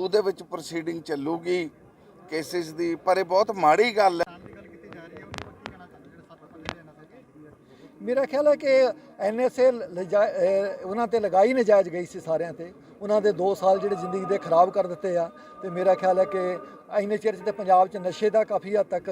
ਉਹਦੇ ਵਿੱਚ proceeding ਚੱਲੂਗੀ cases ਦੀ, ਪਰ ਇਹ ਬਹੁਤ ਮਾੜੀ ਗੱਲ ਹੈ। ਮੇਰਾ ਖਿਆਲ ਹੈ ਕਿ ਐਨਐਸਏ ਉਹਨਾਂ ਤੇ ਲਗਾਈ ਨਜਾਇਜ਼ ਗਈ ਸੀ ਸਾਰਿਆਂ ਤੇ। ਉਹਨਾਂ ਦੇ 2 ਸਾਲ ਜਿਹੜੇ ਜ਼ਿੰਦਗੀ ਦੇ ਖਰਾਬ ਕਰ ਦਿੱਤੇ ਆ, ਤੇ ਮੇਰਾ ਖਿਆਲ ਹੈ ਕਿ ਇੰਨੇ ਚਿਰ 'ਚ ਤੇ ਪੰਜਾਬ 'ਚ ਨਸ਼ੇ ਦਾ ਕਾਫੀ ਹੱਦ ਤੱਕ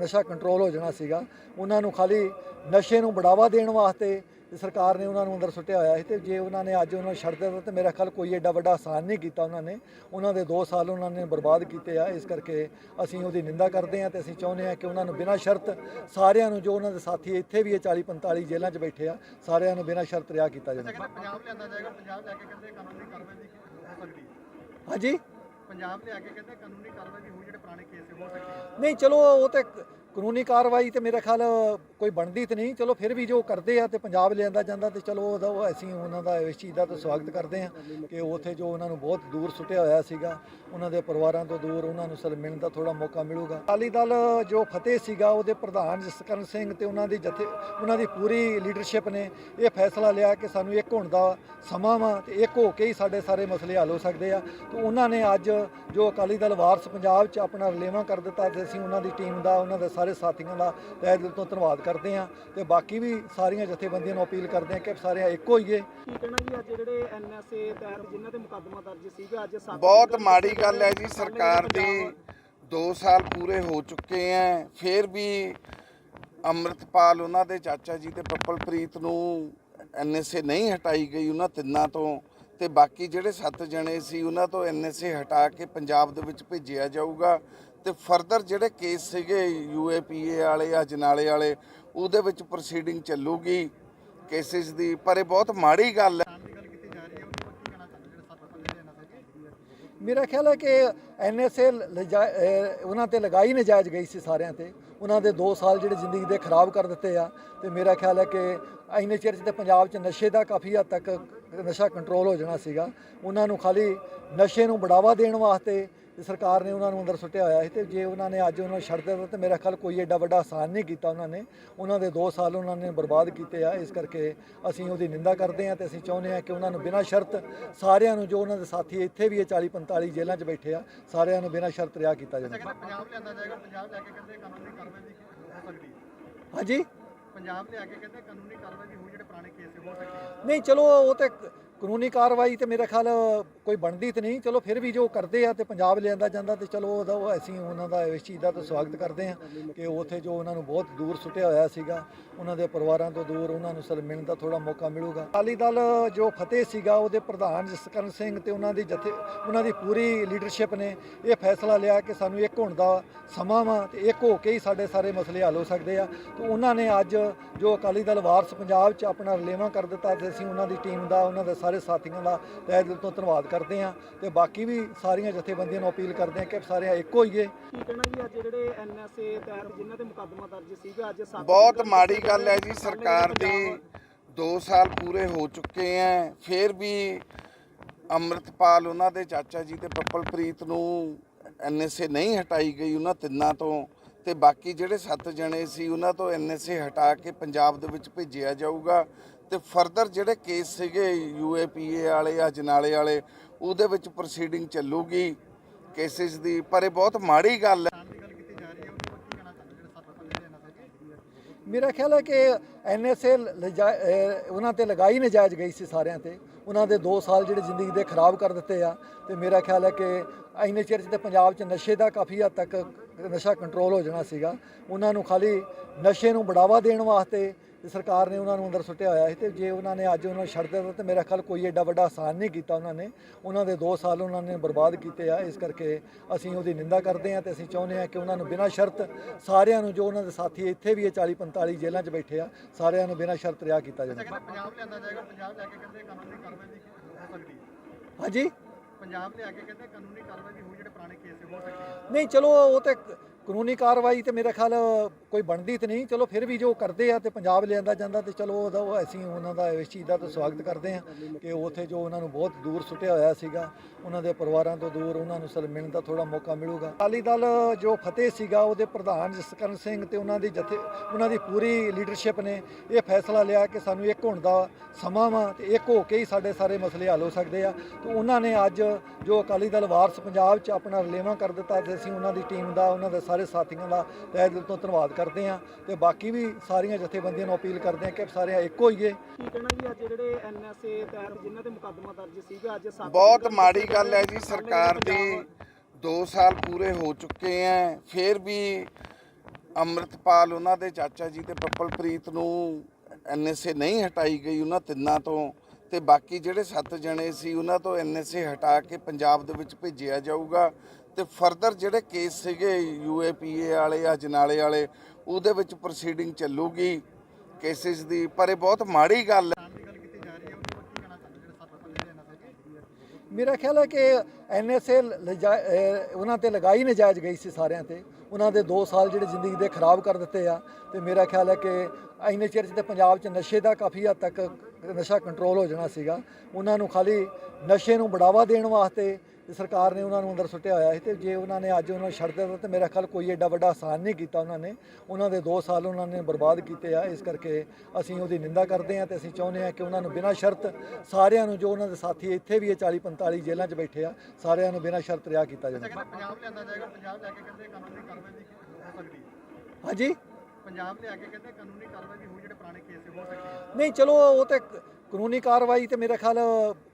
ਨਸ਼ਾ ਕੰਟਰੋਲ ਹੋ ਜਾਣਾ ਸੀਗਾ। ਉਹਨਾਂ ਨੂੰ ਖਾਲੀ ਨਸ਼ੇ ਨੂੰ ਬੜਾਵਾ ਦੇਣ ਵਾਸਤੇ ਤੇ ਸਰਕਾਰ ਨੇ ਉਹਨਾਂ ਨੂੰ ਅੰਦਰ ਸੁੱਟਿਆ ਹੋਇਆ ਸੀ ਤੇ ਜੇ ਉਹਨਾਂ ਨੇ ਅੱਜ ਉਹਨਾਂ ਨੂੰ ਛੱਡ ਦਿੱਤਾ ਤੇ ਮੇਰਾ ਖਿਆਲ ਕੋਈ ਐਡਾ ਵੱਡਾ ਆਸਾਨ ਨਹੀਂ ਕੀਤਾ ਉਹਨਾਂ ਨੇ। ਉਹਨਾਂ ਦੇ 2 ਸਾਲ ਉਹਨਾਂ ਨੇ ਬਰਬਾਦ ਕੀਤੇ ਆ। ਇਸ ਕਰਕੇ ਅਸੀਂ ਉਹਦੀ ਨਿੰਦਾ ਕਰਦੇ ਆ ਤੇ ਅਸੀਂ ਚਾਹੁੰਦੇ ਆ ਕਿ ਉਹਨਾਂ ਨੂੰ ਬਿਨਾਂ ਸ਼ਰਤ ਸਾਰਿਆਂ ਨੂੰ ਜੋ ਉਹਨਾਂ ਦੇ ਸਾਥੀ ਇੱਥੇ ਵੀ ਇਹ 40 45 ਜੇਲ੍ਹਾਂ 'ਚ ਬੈਠੇ ਆ ਸਾਰਿਆਂ ਨੂੰ ਬਿਨਾਂ ਸ਼ਰਤ ਰਿਹਾ ਕੀਤਾ ਜਾਵੇ। ਪੰਜਾਬ ਲਿਆਂਦਾ ਜਾਏਗਾ ਪੰਜਾਬ ਲੈ ਕੇ ਕਹਿੰਦੇ ਕਾਨੂੰਨੀ ਕਾਰਵਾਈ ਦੀ ਹੋ ਸਕਦੀ? ਹੈ ਹਾਂਜੀ? ਪੰਜਾਬ ਲਿਆ ਕੇ ਕਹਿੰਦੇ ਕਾਨੂੰਨੀ ਕਾਰਵਾਈ ਵੀ ਹੋ ਜਿਹੜੇ ਪੁਰਾਣੇ ਕੇਸ ਹੋ ਸਕਦੀ ਹੈ। ਨਹੀਂ ਚਲੋ ਉਹ ਤੇ ਕਾਨੂੰਨੀ ਕਾਰਵਾਈ ਤੇ ਮੇਰੇ ਖਿਆਲ ਕੋਈ ਬਣਦੀ ਤੇ ਨਹੀਂ। ਚਲੋ ਫਿਰ ਵੀ ਜੋ ਕਰਦੇ ਆ ਤੇ ਪੰਜਾਬ ਲਿਆਂਦਾ ਜਾਂਦਾ ਤੇ ਚਲੋ ਉਹਦਾ ਉਹ ਅਸੀਂ ਉਹਨਾਂ ਦਾ ਇਸ ਚੀਜ਼ ਦਾ ਤਾਂ ਸਵਾਗਤ ਕਰਦੇ ਆ ਕਿ ਉੱਥੇ ਜੋ ਉਹਨਾਂ ਨੂੰ ਬਹੁਤ ਦੂਰ ਸੁੱਟਿਆ ਹੋਇਆ ਸੀਗਾ, ਉਹਨਾਂ ਦੇ ਪਰਿਵਾਰਾਂ ਤੋਂ ਦੂਰ ਉਹਨਾਂ ਨੂੰ ਸਲ ਮਿਲਣ ਦਾ ਥੋੜਾ ਮੌਕਾ ਮਿਲੂਗਾ। ਅਕਾਲੀ ਦਲ ਜੋ ਫਤਿਹ ਸੀਗਾ, ਉਹਦੇ ਪ੍ਰਧਾਨ ਜਸਕਰਨ ਸਿੰਘ ਤੇ ਉਹਨਾਂ ਦੀ ਜਥੇ, ਉਹਨਾਂ ਦੀ ਪੂਰੀ ਲੀਡਰਸ਼ਿਪ ਨੇ ਇਹ ਫੈਸਲਾ ਲਿਆ ਕਿ ਸਾਨੂੰ ਇੱਕ ਹੋਣ ਦਾ ਸਮਾਂ ਵਾ ਤੇ ਇੱਕ ਹੋ ਕੇ ਹੀ ਸਾਡੇ ਸਾਰੇ ਮਸਲੇ ਹੱਲ ਹੋ ਸਕਦੇ ਆ। ਤੇ ਉਹਨਾਂ ਨੇ ਅੱਜ ਜੋ ਅਕਾਲੀ ਦਲ ਵਾਰਸ ਪੰਜਾਬ 'ਚ ਆਪਣਾ ਰਲੇਵਾਂ ਕਰ ਦਿੱਤਾ ਤੇ ਅਸੀਂ ਉਹਨਾਂ ਦੀ ਟੀਮ ਦਾ, ਉਹਨਾਂ ਦੇ ਸਾਰੇ ਸਾਥੀਆਂ ਦਾ ਤਹਿ ਦਿਲ ਤੋਂ ਧੰਨਵਾਦ ਕਰਦੇ ਹਾਂ ਤੇ ਬਾਕੀ ਵੀ ਸਾਰੀਆਂ ਜਥੇਬੰਦੀਆਂ ਨੂੰ ਅਪੀਲ ਕਰਦੇ ਹਾਂ ਕਿ ਸਾਰੇ ਇੱਕੋ ਹੋਈਏ। ਕੀ ਕਹਿਣਾ ਜੀ ਅੱਜ ਜਿਹੜੇ ਐਨਐਸਏ ਤਹਿਤ ਜਿਨ੍ਹਾਂ ਤੇ ਮੁਕੱਦਮਾ ਦਰਜ ਸੀਗਾ ਅੱਜ ਸੱਤ ਬਹੁਤ ਮਾੜੀ ਦੀ ਗੱਲ ਹੈ ਜੀ ਸਰਕਾਰ ਦੀ ਪੰਜਾਬ 2 ਸਾਲ ਪੂਰੇ ਹੋ ਚੁੱਕੇ ਹੈ ਫਿਰ ਵੀ ਅੰਮ੍ਰਿਤਪਾਲ ਉਹਨਾਂ ਦੇ ਚਾਚਾ ਜੀ ਤੇ ਪੱਪਲਪ੍ਰੀਤ ਨੂੰ ਐਨਐਸਏ ਨਹੀਂ ਹਟਾਈ ਗਈ ਉਹਨਾਂ ਤਿੰਨਾਂ ਤੋਂ ਤੇ ਬਾਕੀ ਜਿਹੜੇ 7 ਜਣੇ ਸੀ ਉਹਨਾਂ ਤੋਂ ਐਨਐਸਏ ਹਟਾ ਕੇ ਪੰਜਾਬ ਦੇ ਵਿੱਚ ਭੇਜਿਆ ਜਾਊਗਾ। ਤੇ ਫਰਦਰ ਜਿਹੜੇ ਕੇਸ ਸੀਗੇ ਯੂਏਪੀਏ ਵਾਲੇ ਆ ਜਨਾਲੇ ਵਾਲੇ, ਉਹਦੇ ਵਿੱਚ ਪ੍ਰੋਸੀਡਿੰਗ ਚੱਲੂਗੀ ਕੇਸਿਸ ਦੀ, ਪਰ ਇਹ ਬਹੁਤ ਮਾੜੀ ਗੱਲ ਹੈ। ਦੀ ਗੱਲ ਹੈ ਉਹਨੂੰ ਕੀ ਕਹਿਣਾ ਚਾਹੁੰਦੇ ਜਿਹੜੇ ਮੇਰਾ ਖਿਆਲ ਹੈ ਕਿ ਐਨਐਸਏ ਉਹਨਾਂ ਤੇ ਲਗਾਈ ਨਜਾਇਜ਼ ਗਈ ਸੀ ਸਾਰਿਆਂ ਤੇ। ਉਹਨਾਂ ਦੇ 2 ਸਾਲ ਜਿਹੜੇ ਜ਼ਿੰਦਗੀ ਦੇ ਖਰਾਬ ਕਰ ਦਿੱਤੇ ਆ। ਤੇ ਮੇਰਾ ਖਿਆਲ ਹੈ ਕਿ ਇੰਨੇ ਚਿਰ 'ਚ ਤੇ ਪੰਜਾਬ 'ਚ ਨਸ਼ੇ ਦਾ ਕਾਫੀ ਹੱਦ ਤੱਕ ਨਸ਼ਾ ਕੰਟਰੋਲ ਹੋ ਜਾਣਾ ਸੀਗਾ। ਉਹਨਾਂ ਨੂੰ ਖਾਲੀ ਨਸ਼ੇ ਨੂੰ ਬੜਾਵਾ ਦੇਣ ਵਾਸਤੇ ਤੇ ਸਰਕਾਰ ਨੇ ਉਹਨਾਂ ਨੂੰ ਅੰਦਰ ਸੁੱਟਿਆ ਹੋਇਆ ਸੀ ਤੇ ਜੇ ਉਹਨਾਂ ਨੇ ਅੱਜ ਉਹਨਾਂ ਨੂੰ ਛੱਡ ਦਿੱਤਾ ਤੇ ਮੇਰਾ ਖਿਆਲ ਕੋਈ ਐਡਾ ਵੱਡਾ ਆਸਾਨ ਨਹੀਂ ਕੀਤਾ ਉਹਨਾਂ ਨੇ। ਉਹਨਾਂ ਦੇ 2 ਸਾਲ ਉਹਨਾਂ ਨੇ ਬਰਬਾਦ ਕੀਤੇ ਆ। ਇਸ ਕਰਕੇ ਅਸੀਂ ਉਹਦੀ ਨਿੰਦਾ ਕਰਦੇ ਆ ਤੇ ਅਸੀਂ ਚਾਹੁੰਦੇ ਆ ਕਿ ਉਹਨਾਂ ਨੂੰ ਬਿਨਾਂ ਸ਼ਰਤ ਸਾਰਿਆਂ ਨੂੰ ਜੋ ਉਹਨਾਂ ਦੇ ਸਾਥੀ ਇੱਥੇ ਵੀ ਇਹ 40 45 ਜੇਲ੍ਹਾਂ 'ਚ ਬੈਠੇ ਆ ਸਾਰਿਆਂ ਨੂੰ ਬਿਨਾਂ ਸ਼ਰਤ ਰਿਹਾ ਕੀਤਾ ਜਾਵੇ। ਪੰਜਾਬ ਲਿਆਂਦਾ ਜਾਏਗਾ ਪੰਜਾਬ ਲੈ ਕੇ ਕਹਿੰਦੇ ਕਾਨੂੰਨੀ ਕਾਰਵਾਈ ਦੀ ਹੋ ਸਕਦੀ ਹੈ। ਹਾਂਜੀ? ਪੰਜਾਬ ਲਿਆ ਕੇ ਕਹਿੰਦੇ ਕਾਨੂੰਨੀ ਕਾਰਵਾਈ ਵੀ ਹੋ ਜਿਹੜੇ ਪੁਰਾਣੇ ਕੇਸ ਹੋ ਸਕਦੀ ਹੈ। ਨਹੀਂ ਚਲੋ ਉਹ ਤੇ ਕਾਨੂੰਨੀ ਕਾਰਵਾਈ ਤੇ ਮੇਰੇ ਖਿਆਲ ਕੋਈ ਬਣਦੀ ਤੇ ਨਹੀਂ। ਚਲੋ ਫਿਰ ਵੀ ਜੋ ਕਰਦੇ ਆ ਤੇ ਪੰਜਾਬ ਲਿਆਂਦਾ ਜਾਂਦਾ ਤੇ ਚਲੋ ਉਹਦਾ ਉਹ ਅਸੀਂ ਉਹਨਾਂ ਦਾ ਇਸ ਚੀਜ਼ ਦਾ ਤਾਂ ਸਵਾਗਤ ਕਰਦੇ ਆ ਕਿ ਉੱਥੇ ਜੋ ਉਹਨਾਂ ਨੂੰ ਬਹੁਤ ਦੂਰ ਸੁੱਟਿਆ ਹੋਇਆ ਸੀਗਾ, ਉਹਨਾਂ ਦੇ ਪਰਿਵਾਰਾਂ ਤੋਂ ਦੂਰ ਉਹਨਾਂ ਨੂੰ ਸਲ ਮਿਲਣ ਦਾ ਥੋੜਾ ਮੌਕਾ ਮਿਲੂਗਾ। ਅਕਾਲੀ ਦਲ ਜੋ ਫਤਿਹ ਸੀਗਾ, ਉਹਦੇ ਪ੍ਰਧਾਨ ਜਸਕਰਨ ਸਿੰਘ ਤੇ ਉਹਨਾਂ ਦੀ ਜਥੇ ਉਹਨਾਂ ਦੀ ਪੂਰੀ ਲੀਡਰਸ਼ਿਪ ਨੇ ਇਹ ਫੈਸਲਾ ਲਿਆ ਕਿ ਸਾਨੂੰ ਇੱਕ ਹੋਣ ਦਾ ਸਮਾਂ ਵਾ ਤੇ ਇੱਕ ਹੋ ਕੇ ਹੀ ਸਾਡੇ ਸਾਰੇ ਮਸਲੇ ਹੱਲ ਹੋ ਸਕਦੇ ਆ। ਤੇ ਉਹਨਾਂ ਨੇ ਅੱਜ ਜੋ ਅਕਾਲੀ ਦਲ ਵਾਰਸ ਪੰਜਾਬ 'ਚ ਆਪਣਾ ਰਲੇਵਾਂ ਕਰ ਦਿੱਤਾ ਤੇ ਅਸੀਂ ਉਹਨਾਂ ਦੀ ਟੀਮ ਦਾ, ਉਹਨਾਂ ਦਾ ਸਾਰੇ ਸਾਥੀਆਂ ਦਾ ਤਹਿ ਦਿਲ ਤੋਂ ਧੰਨਵਾਦ ਕਰਦੇ ਹਾਂ ਤੇ ਬਾਕੀ ਵੀ ਸਾਰੀਆਂ ਜਥੇਬੰਦੀਆਂ ਨੂੰ ਅਪੀਲ ਕਰਦੇ ਹਾਂ ਕਿ ਸਾਰੇ ਇੱਕੋ ਹੋਈਏ ਕੀ ਕਹਿਣਾ ਜੀ ਅੱਜ ਜਿਹੜੇ ਐਨਐਸਏ ਤਹਿਤ ਜਿਨ੍ਹਾਂ ਤੇ ਮੁਕੱਦਮਾ ਦਰਜ ਸੀਗਾ ਅੱਜ ਸੱਤ ਬਹੁਤ ਮਾੜੀ ਗੱਲ ਹੈ ਜੀ ਸਰਕਾਰ ਦੀ ਪੰਜਾਬ 2 ਸਾਲ ਪੂਰੇ ਹੋ ਚੁੱਕੇ ਹੈ ਫਿਰ ਵੀ ਅੰਮ੍ਰਿਤਪਾਲ ਉਹਨਾਂ ਦੇ ਚਾਚਾ ਜੀ ਤੇ ਪੱਪਲਪ੍ਰੀਤ ਨੂੰ ਐਨਐਸਏ ਨਹੀਂ ਹਟਾਈ ਗਈ ਉਹਨਾਂ ਤਿੰਨਾਂ ਤੋਂ ਤੇ ਬਾਕੀ ਜਿਹੜੇ 7 ਜਣੇ ਸੀ ਉਹਨਾਂ ਤੋਂ ਐਨਐਸਏ ਹਟਾ ਕੇ ਪੰਜਾਬ ਦੇ ਵਿੱਚ ਭੇਜਿਆ ਜਾਊਗਾ। ਤੇ ਫਰਦਰ ਜਿਹੜੇ ਕੇਸ ਸੀਗੇ ਯੂਏਪੀਏ ਵਾਲੇ ਆ ਜਨਾਲੇ ਵਾਲੇ, ਉਹਦੇ ਵਿੱਚ ਪ੍ਰੋਸੀਡਿੰਗ ਚੱਲੂਗੀ ਕੇਸਿਸ ਦੀ, ਪਰ ਇਹ ਬਹੁਤ ਮਾੜੀ ਗੱਲ ਹੈ। ਦੀ ਗੱਲ ਹੈ ਉਹਨੂੰ ਕੀ ਕਹਿਣਾ ਚਾਹੁੰਦੇ ਜਿਹੜੇ ਮੇਰਾ ਖਿਆਲ ਹੈ ਕਿ ਐਨਐਸਏ ਉਹਨਾਂ ਤੇ ਲਗਾਈ ਨਜਾਇਜ਼ ਗਈ ਸੀ ਸਾਰਿਆਂ ਤੇ। ਉਹਨਾਂ ਦੇ 2 ਸਾਲ ਜਿਹੜੇ ਜ਼ਿੰਦਗੀ ਦੇ ਖਰਾਬ ਕਰ ਦਿੱਤੇ ਆ। ਤੇ ਮੇਰਾ ਖਿਆਲ ਹੈ ਕਿ ਇੰਨੇ ਚਿਰ 'ਚ ਤੇ ਪੰਜਾਬ 'ਚ ਨਸ਼ੇ ਦਾ ਕਾਫੀ ਹੱਦ ਤੱਕ ਨਸ਼ਾ ਕੰਟਰੋਲ ਹੋ ਜਾਣਾ ਸੀਗਾ। ਉਹਨਾਂ ਨੂੰ ਖਾਲੀ ਨਸ਼ੇ ਨੂੰ ਬੜਾਵਾ ਦੇਣ ਵਾਸਤੇ ਤੇ ਸਰਕਾਰ ਨੇ ਉਹਨਾਂ ਨੂੰ ਅੰਦਰ ਸੁੱਟਿਆ ਹੋਇਆ ਸੀ ਤੇ ਜੇ ਉਹਨਾਂ ਨੇ ਅੱਜ ਉਹਨਾਂ ਨੂੰ ਛੱਡ ਦਿੱਤਾ ਤੇ ਮੇਰਾ ਖਿਆਲ ਕੋਈ ਐਡਾ ਵੱਡਾ ਆਸਾਨ ਨਹੀਂ ਕੀਤਾ ਉਹਨਾਂ ਨੇ। ਉਹਨਾਂ ਦੇ 2 ਸਾਲ ਉਹਨਾਂ ਨੇ ਬਰਬਾਦ ਕੀਤੇ ਆ। ਇਸ ਕਰਕੇ ਅਸੀਂ ਉਹਦੀ ਨਿੰਦਾ ਕਰਦੇ ਆ ਤੇ ਅਸੀਂ ਚਾਹੁੰਦੇ ਆ ਕਿ ਉਹਨਾਂ ਨੂੰ ਬਿਨਾਂ ਸ਼ਰਤ ਸਾਰਿਆਂ ਨੂੰ ਜੋ ਉਹਨਾਂ ਦੇ ਸਾਥੀ ਇੱਥੇ ਵੀ ਇਹ 40 45 ਜੇਲ੍ਹਾਂ 'ਚ ਬੈਠੇ ਆ ਸਾਰਿਆਂ ਨੂੰ ਬਿਨਾਂ ਸ਼ਰਤ ਰਿਹਾ ਕੀਤਾ ਜਾਵੇ। ਪੰਜਾਬ ਲਿਆਂਦਾ ਜਾਏਗਾ ਪੰਜਾਬ ਲੈ ਕੇ ਕਹਿੰਦੇ ਕਾਨੂੰਨੀ ਕਾਰਵਾਈ ਦੀ ਹੋ ਸਕਦੀ ਹੈ। ਹਾਂਜੀ? ਪੰਜਾਬ ਲਿਆ ਕੇ ਕਹਿੰਦੇ ਕਾਨੂੰਨੀ ਕਾਰਵਾਈ ਵੀ ਹੋ ਜਿਹੜੇ ਪੁਰਾਣੇ ਕੇਸ ਹੋ ਸਕਦੀ ਹੈ। ਨਹੀਂ ਚਲੋ ਉਹ ਤੇ ਕਾਨੂੰਨੀ ਕਾਰਵਾਈ ਤੇ ਮੇਰੇ ਖਿਆਲ ਕੋਈ ਬਣਦੀ ਤੇ ਨਹੀਂ। ਚਲੋ ਫਿਰ ਵੀ ਜੋ ਕਰਦੇ ਆ ਤੇ ਪੰਜਾਬ ਲਿਆਂਦਾ ਜਾਂਦਾ ਤੇ ਚਲੋ ਉਹਦਾ ਉਹ ਅਸੀਂ ਉਹਨਾਂ ਦਾ ਇਸ ਚੀਜ਼ ਦਾ ਤਾਂ ਸਵਾਗਤ ਕਰਦੇ ਆ ਕਿ ਉੱਥੇ ਜੋ ਉਹਨਾਂ ਨੂੰ ਬਹੁਤ ਦੂਰ ਸੁੱਟਿਆ ਹੋਇਆ ਸੀਗਾ, ਉਹਨਾਂ ਦੇ ਪਰਿਵਾਰਾਂ ਤੋਂ ਦੂਰ ਉਹਨਾਂ ਨੂੰ ਸਲ, ਮਿਲਣ ਦਾ ਥੋੜਾ ਮੌਕਾ ਮਿਲੂਗਾ। ਅਕਾਲੀ ਦਲ ਜੋ ਫਤਿਹ ਸੀਗਾ, ਉਹਦੇ ਪ੍ਰਧਾਨ ਜਸਕਰਨ ਸਿੰਘ ਤੇ ਉਹਨਾਂ ਦੀ ਜਥੇ, ਉਹਨਾਂ ਦੀ ਪੂਰੀ ਲੀਡਰਸ਼ਿਪ ਨੇ ਇਹ ਫੈਸਲਾ ਲਿਆ ਕਿ ਸਾਨੂੰ ਇੱਕ ਹੋਣ ਦਾ ਸਮਾਂ ਵਾ ਤੇ ਇੱਕ ਹੋ ਕੇ ਹੀ ਸਾਡੇ ਸਾਰੇ ਮਸਲੇ ਹੱਲ ਹੋ ਸਕਦੇ ਆ। ਤੇ ਉਹਨਾਂ ਨੇ ਅੱਜ ਜੋ ਅਕਾਲੀ ਦਲ ਵਾਰਸ ਪੰਜਾਬ 'ਚ ਆਪਣਾ ਰਲੇਵਾਂ ਕਰ ਦਿੱਤਾ ਤੇ ਅਸੀਂ ਉਹਨਾਂ ਦੀ ਟੀਮ ਦਾ, ਉਹਨਾਂ ਦਾ ਸਾਰੇ ਸਾਥੀਆਂ ਦਾ ਤਹਿ ਦਿਲ ਤੋਂ ਧੰਨਵਾਦ ਕਰਦੇ ਹਾਂ ਤੇ ਬਾਕੀ ਵੀ ਸਾਰੀਆਂ ਜਥੇਬੰਦੀਆਂ ਨੂੰ ਅਪੀਲ ਕਰਦੇ ਹਾਂ ਕਿ ਸਾਰੇ ਇੱਕੋ ਹੀ ਏ ਕੀ ਕਹਿਣਾ ਜੀ ਅੱਜ ਜਿਹੜੇ ਐਨਐਸਏ ਤਹਿਤ ਜਿਨ੍ਹਾਂ ਤੇ ਮੁਕੱਦਮਾ ਦਰਜ ਸੀਗਾ ਅੱਜ ਬਹੁਤ ਮਾੜੀ ਗੱਲ ਹੈ ਜੀ ਸਰਕਾਰ ਦੀ ਪੰਜਾਬ 2 ਸਾਲ ਪੂਰੇ ਹੋ ਚੁੱਕੇ ਐ ਫਿਰ ਵੀ ਅੰਮ੍ਰਿਤਪਾਲ ਉਹਨਾਂ ਦੇ ਚਾਚਾ ਜੀ ਤੇ ਪੱਪਲਪ੍ਰੀਤ ਨੂੰ ਐਨਐਸਏ ਨਹੀਂ ਹਟਾਈ ਗਈ ਉਹਨਾਂ ਤਿੰਨਾਂ ਤੋਂ ਤੇ ਬਾਕੀ ਜਿਹੜੇ 7 ਜਣੇ ਸੀ ਉਹਨਾਂ ਤੋਂ ਐਨਐਸਏ ਹਟਾ ਕੇ ਪੰਜਾਬ ਦੇ ਵਿੱਚ ਭੇਜਿਆ ਜਾਊਗਾ। ਤੇ ਫਰਦਰ ਜਿਹੜੇ ਕੇਸ ਸੀਗੇ ਯੂਏਪੀਏ ਵਾਲੇ ਆ ਜਨਾਲੇ ਵਾਲੇ, ਉਹਦੇ ਵਿੱਚ ਪ੍ਰੋਸੀਡਿੰਗ ਚੱਲੂਗੀ ਕੇਸਿਸ ਦੀ, ਪਰ ਇਹ ਬਹੁਤ ਮਾੜੀ ਗੱਲ ਹੈ। ਦੀ ਗੱਲ ਹੈ ਉਹਦੇ ਬਾਰੇ ਕੀ ਕਹਿਣਾ ਚਾਹੁੰਦੇ ਮੇਰਾ ਖਿਆਲ ਹੈ ਕਿ ਐਨਐਸਏ ਉਹਨਾਂ ਤੇ ਲਗਾਈ ਨਜਾਇਜ਼ ਗਈ ਸੀ ਸਾਰਿਆਂ ਤੇ। ਉਹਨਾਂ ਦੇ 2 ਸਾਲ ਜਿਹੜੇ ਜ਼ਿੰਦਗੀ ਦੇ ਖਰਾਬ ਕਰ ਦਿੱਤੇ ਆ। ਤੇ ਮੇਰਾ ਖਿਆਲ ਹੈ ਕਿ ਇੰਨੇ ਚਿਰ 'ਚ ਤੇ ਪੰਜਾਬ 'ਚ ਨਸ਼ੇ ਦਾ ਕਾਫੀ ਹੱਦ ਤੱਕ ਨਸ਼ਾ ਕੰਟਰੋਲ ਹੋ ਜਾਣਾ ਸੀਗਾ। ਉਹਨਾਂ ਨੂੰ ਖਾਲੀ ਨਸ਼ੇ ਨੂੰ ਬੜਾਵਾ ਦੇਣ ਵਾਸਤੇ ਤੇ ਸਰਕਾਰ ਨੇ ਉਹਨਾਂ ਨੂੰ ਅੰਦਰ ਸੁੱਟਿਆ ਹੋਇਆ ਸੀ ਤੇ ਜੇ ਉਹਨਾਂ ਨੇ ਅੱਜ ਉਹਨਾਂ ਨੂੰ ਛੱਡ ਦਿੱਤਾ ਤੇ ਮੇਰਾ ਖਿਆਲ ਕੋਈ ਐਡਾ ਵੱਡਾ ਆਸਾਨ ਨਹੀਂ ਕੀਤਾ ਉਹਨਾਂ ਨੇ। ਉਹਨਾਂ ਦੇ 2 ਸਾਲ ਉਹਨਾਂ ਨੇ ਬਰਬਾਦ ਕੀਤੇ ਆ। ਇਸ ਕਰਕੇ ਅਸੀਂ ਉਹਦੀ ਨਿੰਦਾ ਕਰਦੇ ਹਾਂ ਤੇ ਅਸੀਂ ਚਾਹੁੰਦੇ ਹਾਂ ਕਿ ਉਹਨਾਂ ਨੂੰ ਬਿਨਾਂ ਸ਼ਰਤ ਸਾਰਿਆਂ ਨੂੰ ਜੋ ਉਹਨਾਂ ਦੇ ਸਾਥੀ ਇੱਥੇ ਵੀ ਇਹ 40 45 ਜੇਲ੍ਹਾਂ 'ਚ ਬੈਠੇ ਆ ਸਾਰਿਆਂ ਨੂੰ ਬਿਨਾਂ ਸ਼ਰਤ ਰਿਹਾ ਕੀਤਾ ਜਾਵੇ। ਪੰਜਾਬ ਲਿਆਂਦਾ ਜਾਏਗਾ ਪੰਜਾਬ ਜਾ ਕੇ ਕਹਿੰਦੇ ਕਾਨੂੰਨੀ ਕਾਰਵਾਈ ਦੀ ਹੋ ਸਕਦੀ। ਹੈ ਹਾਂਜੀ? ਪੰਜਾਬ ਲਿਆ ਕੇ ਕਹਿੰਦੇ ਕਾਨੂੰਨੀ ਕਾਰਵਾਈ ਵੀ ਹੋਊ ਜਿਹੜੇ ਪੁਰਾਣੇ ਕੇਸ ਹੋ ਸਕਦੀ ਹੈ। ਨਹੀਂ ਚਲੋ ਉਹ ਤੇ ਕਾਨੂੰਨੀ ਕਾਰਵਾਈ ਤੇ ਮੇਰੇ ਖਿਆਲ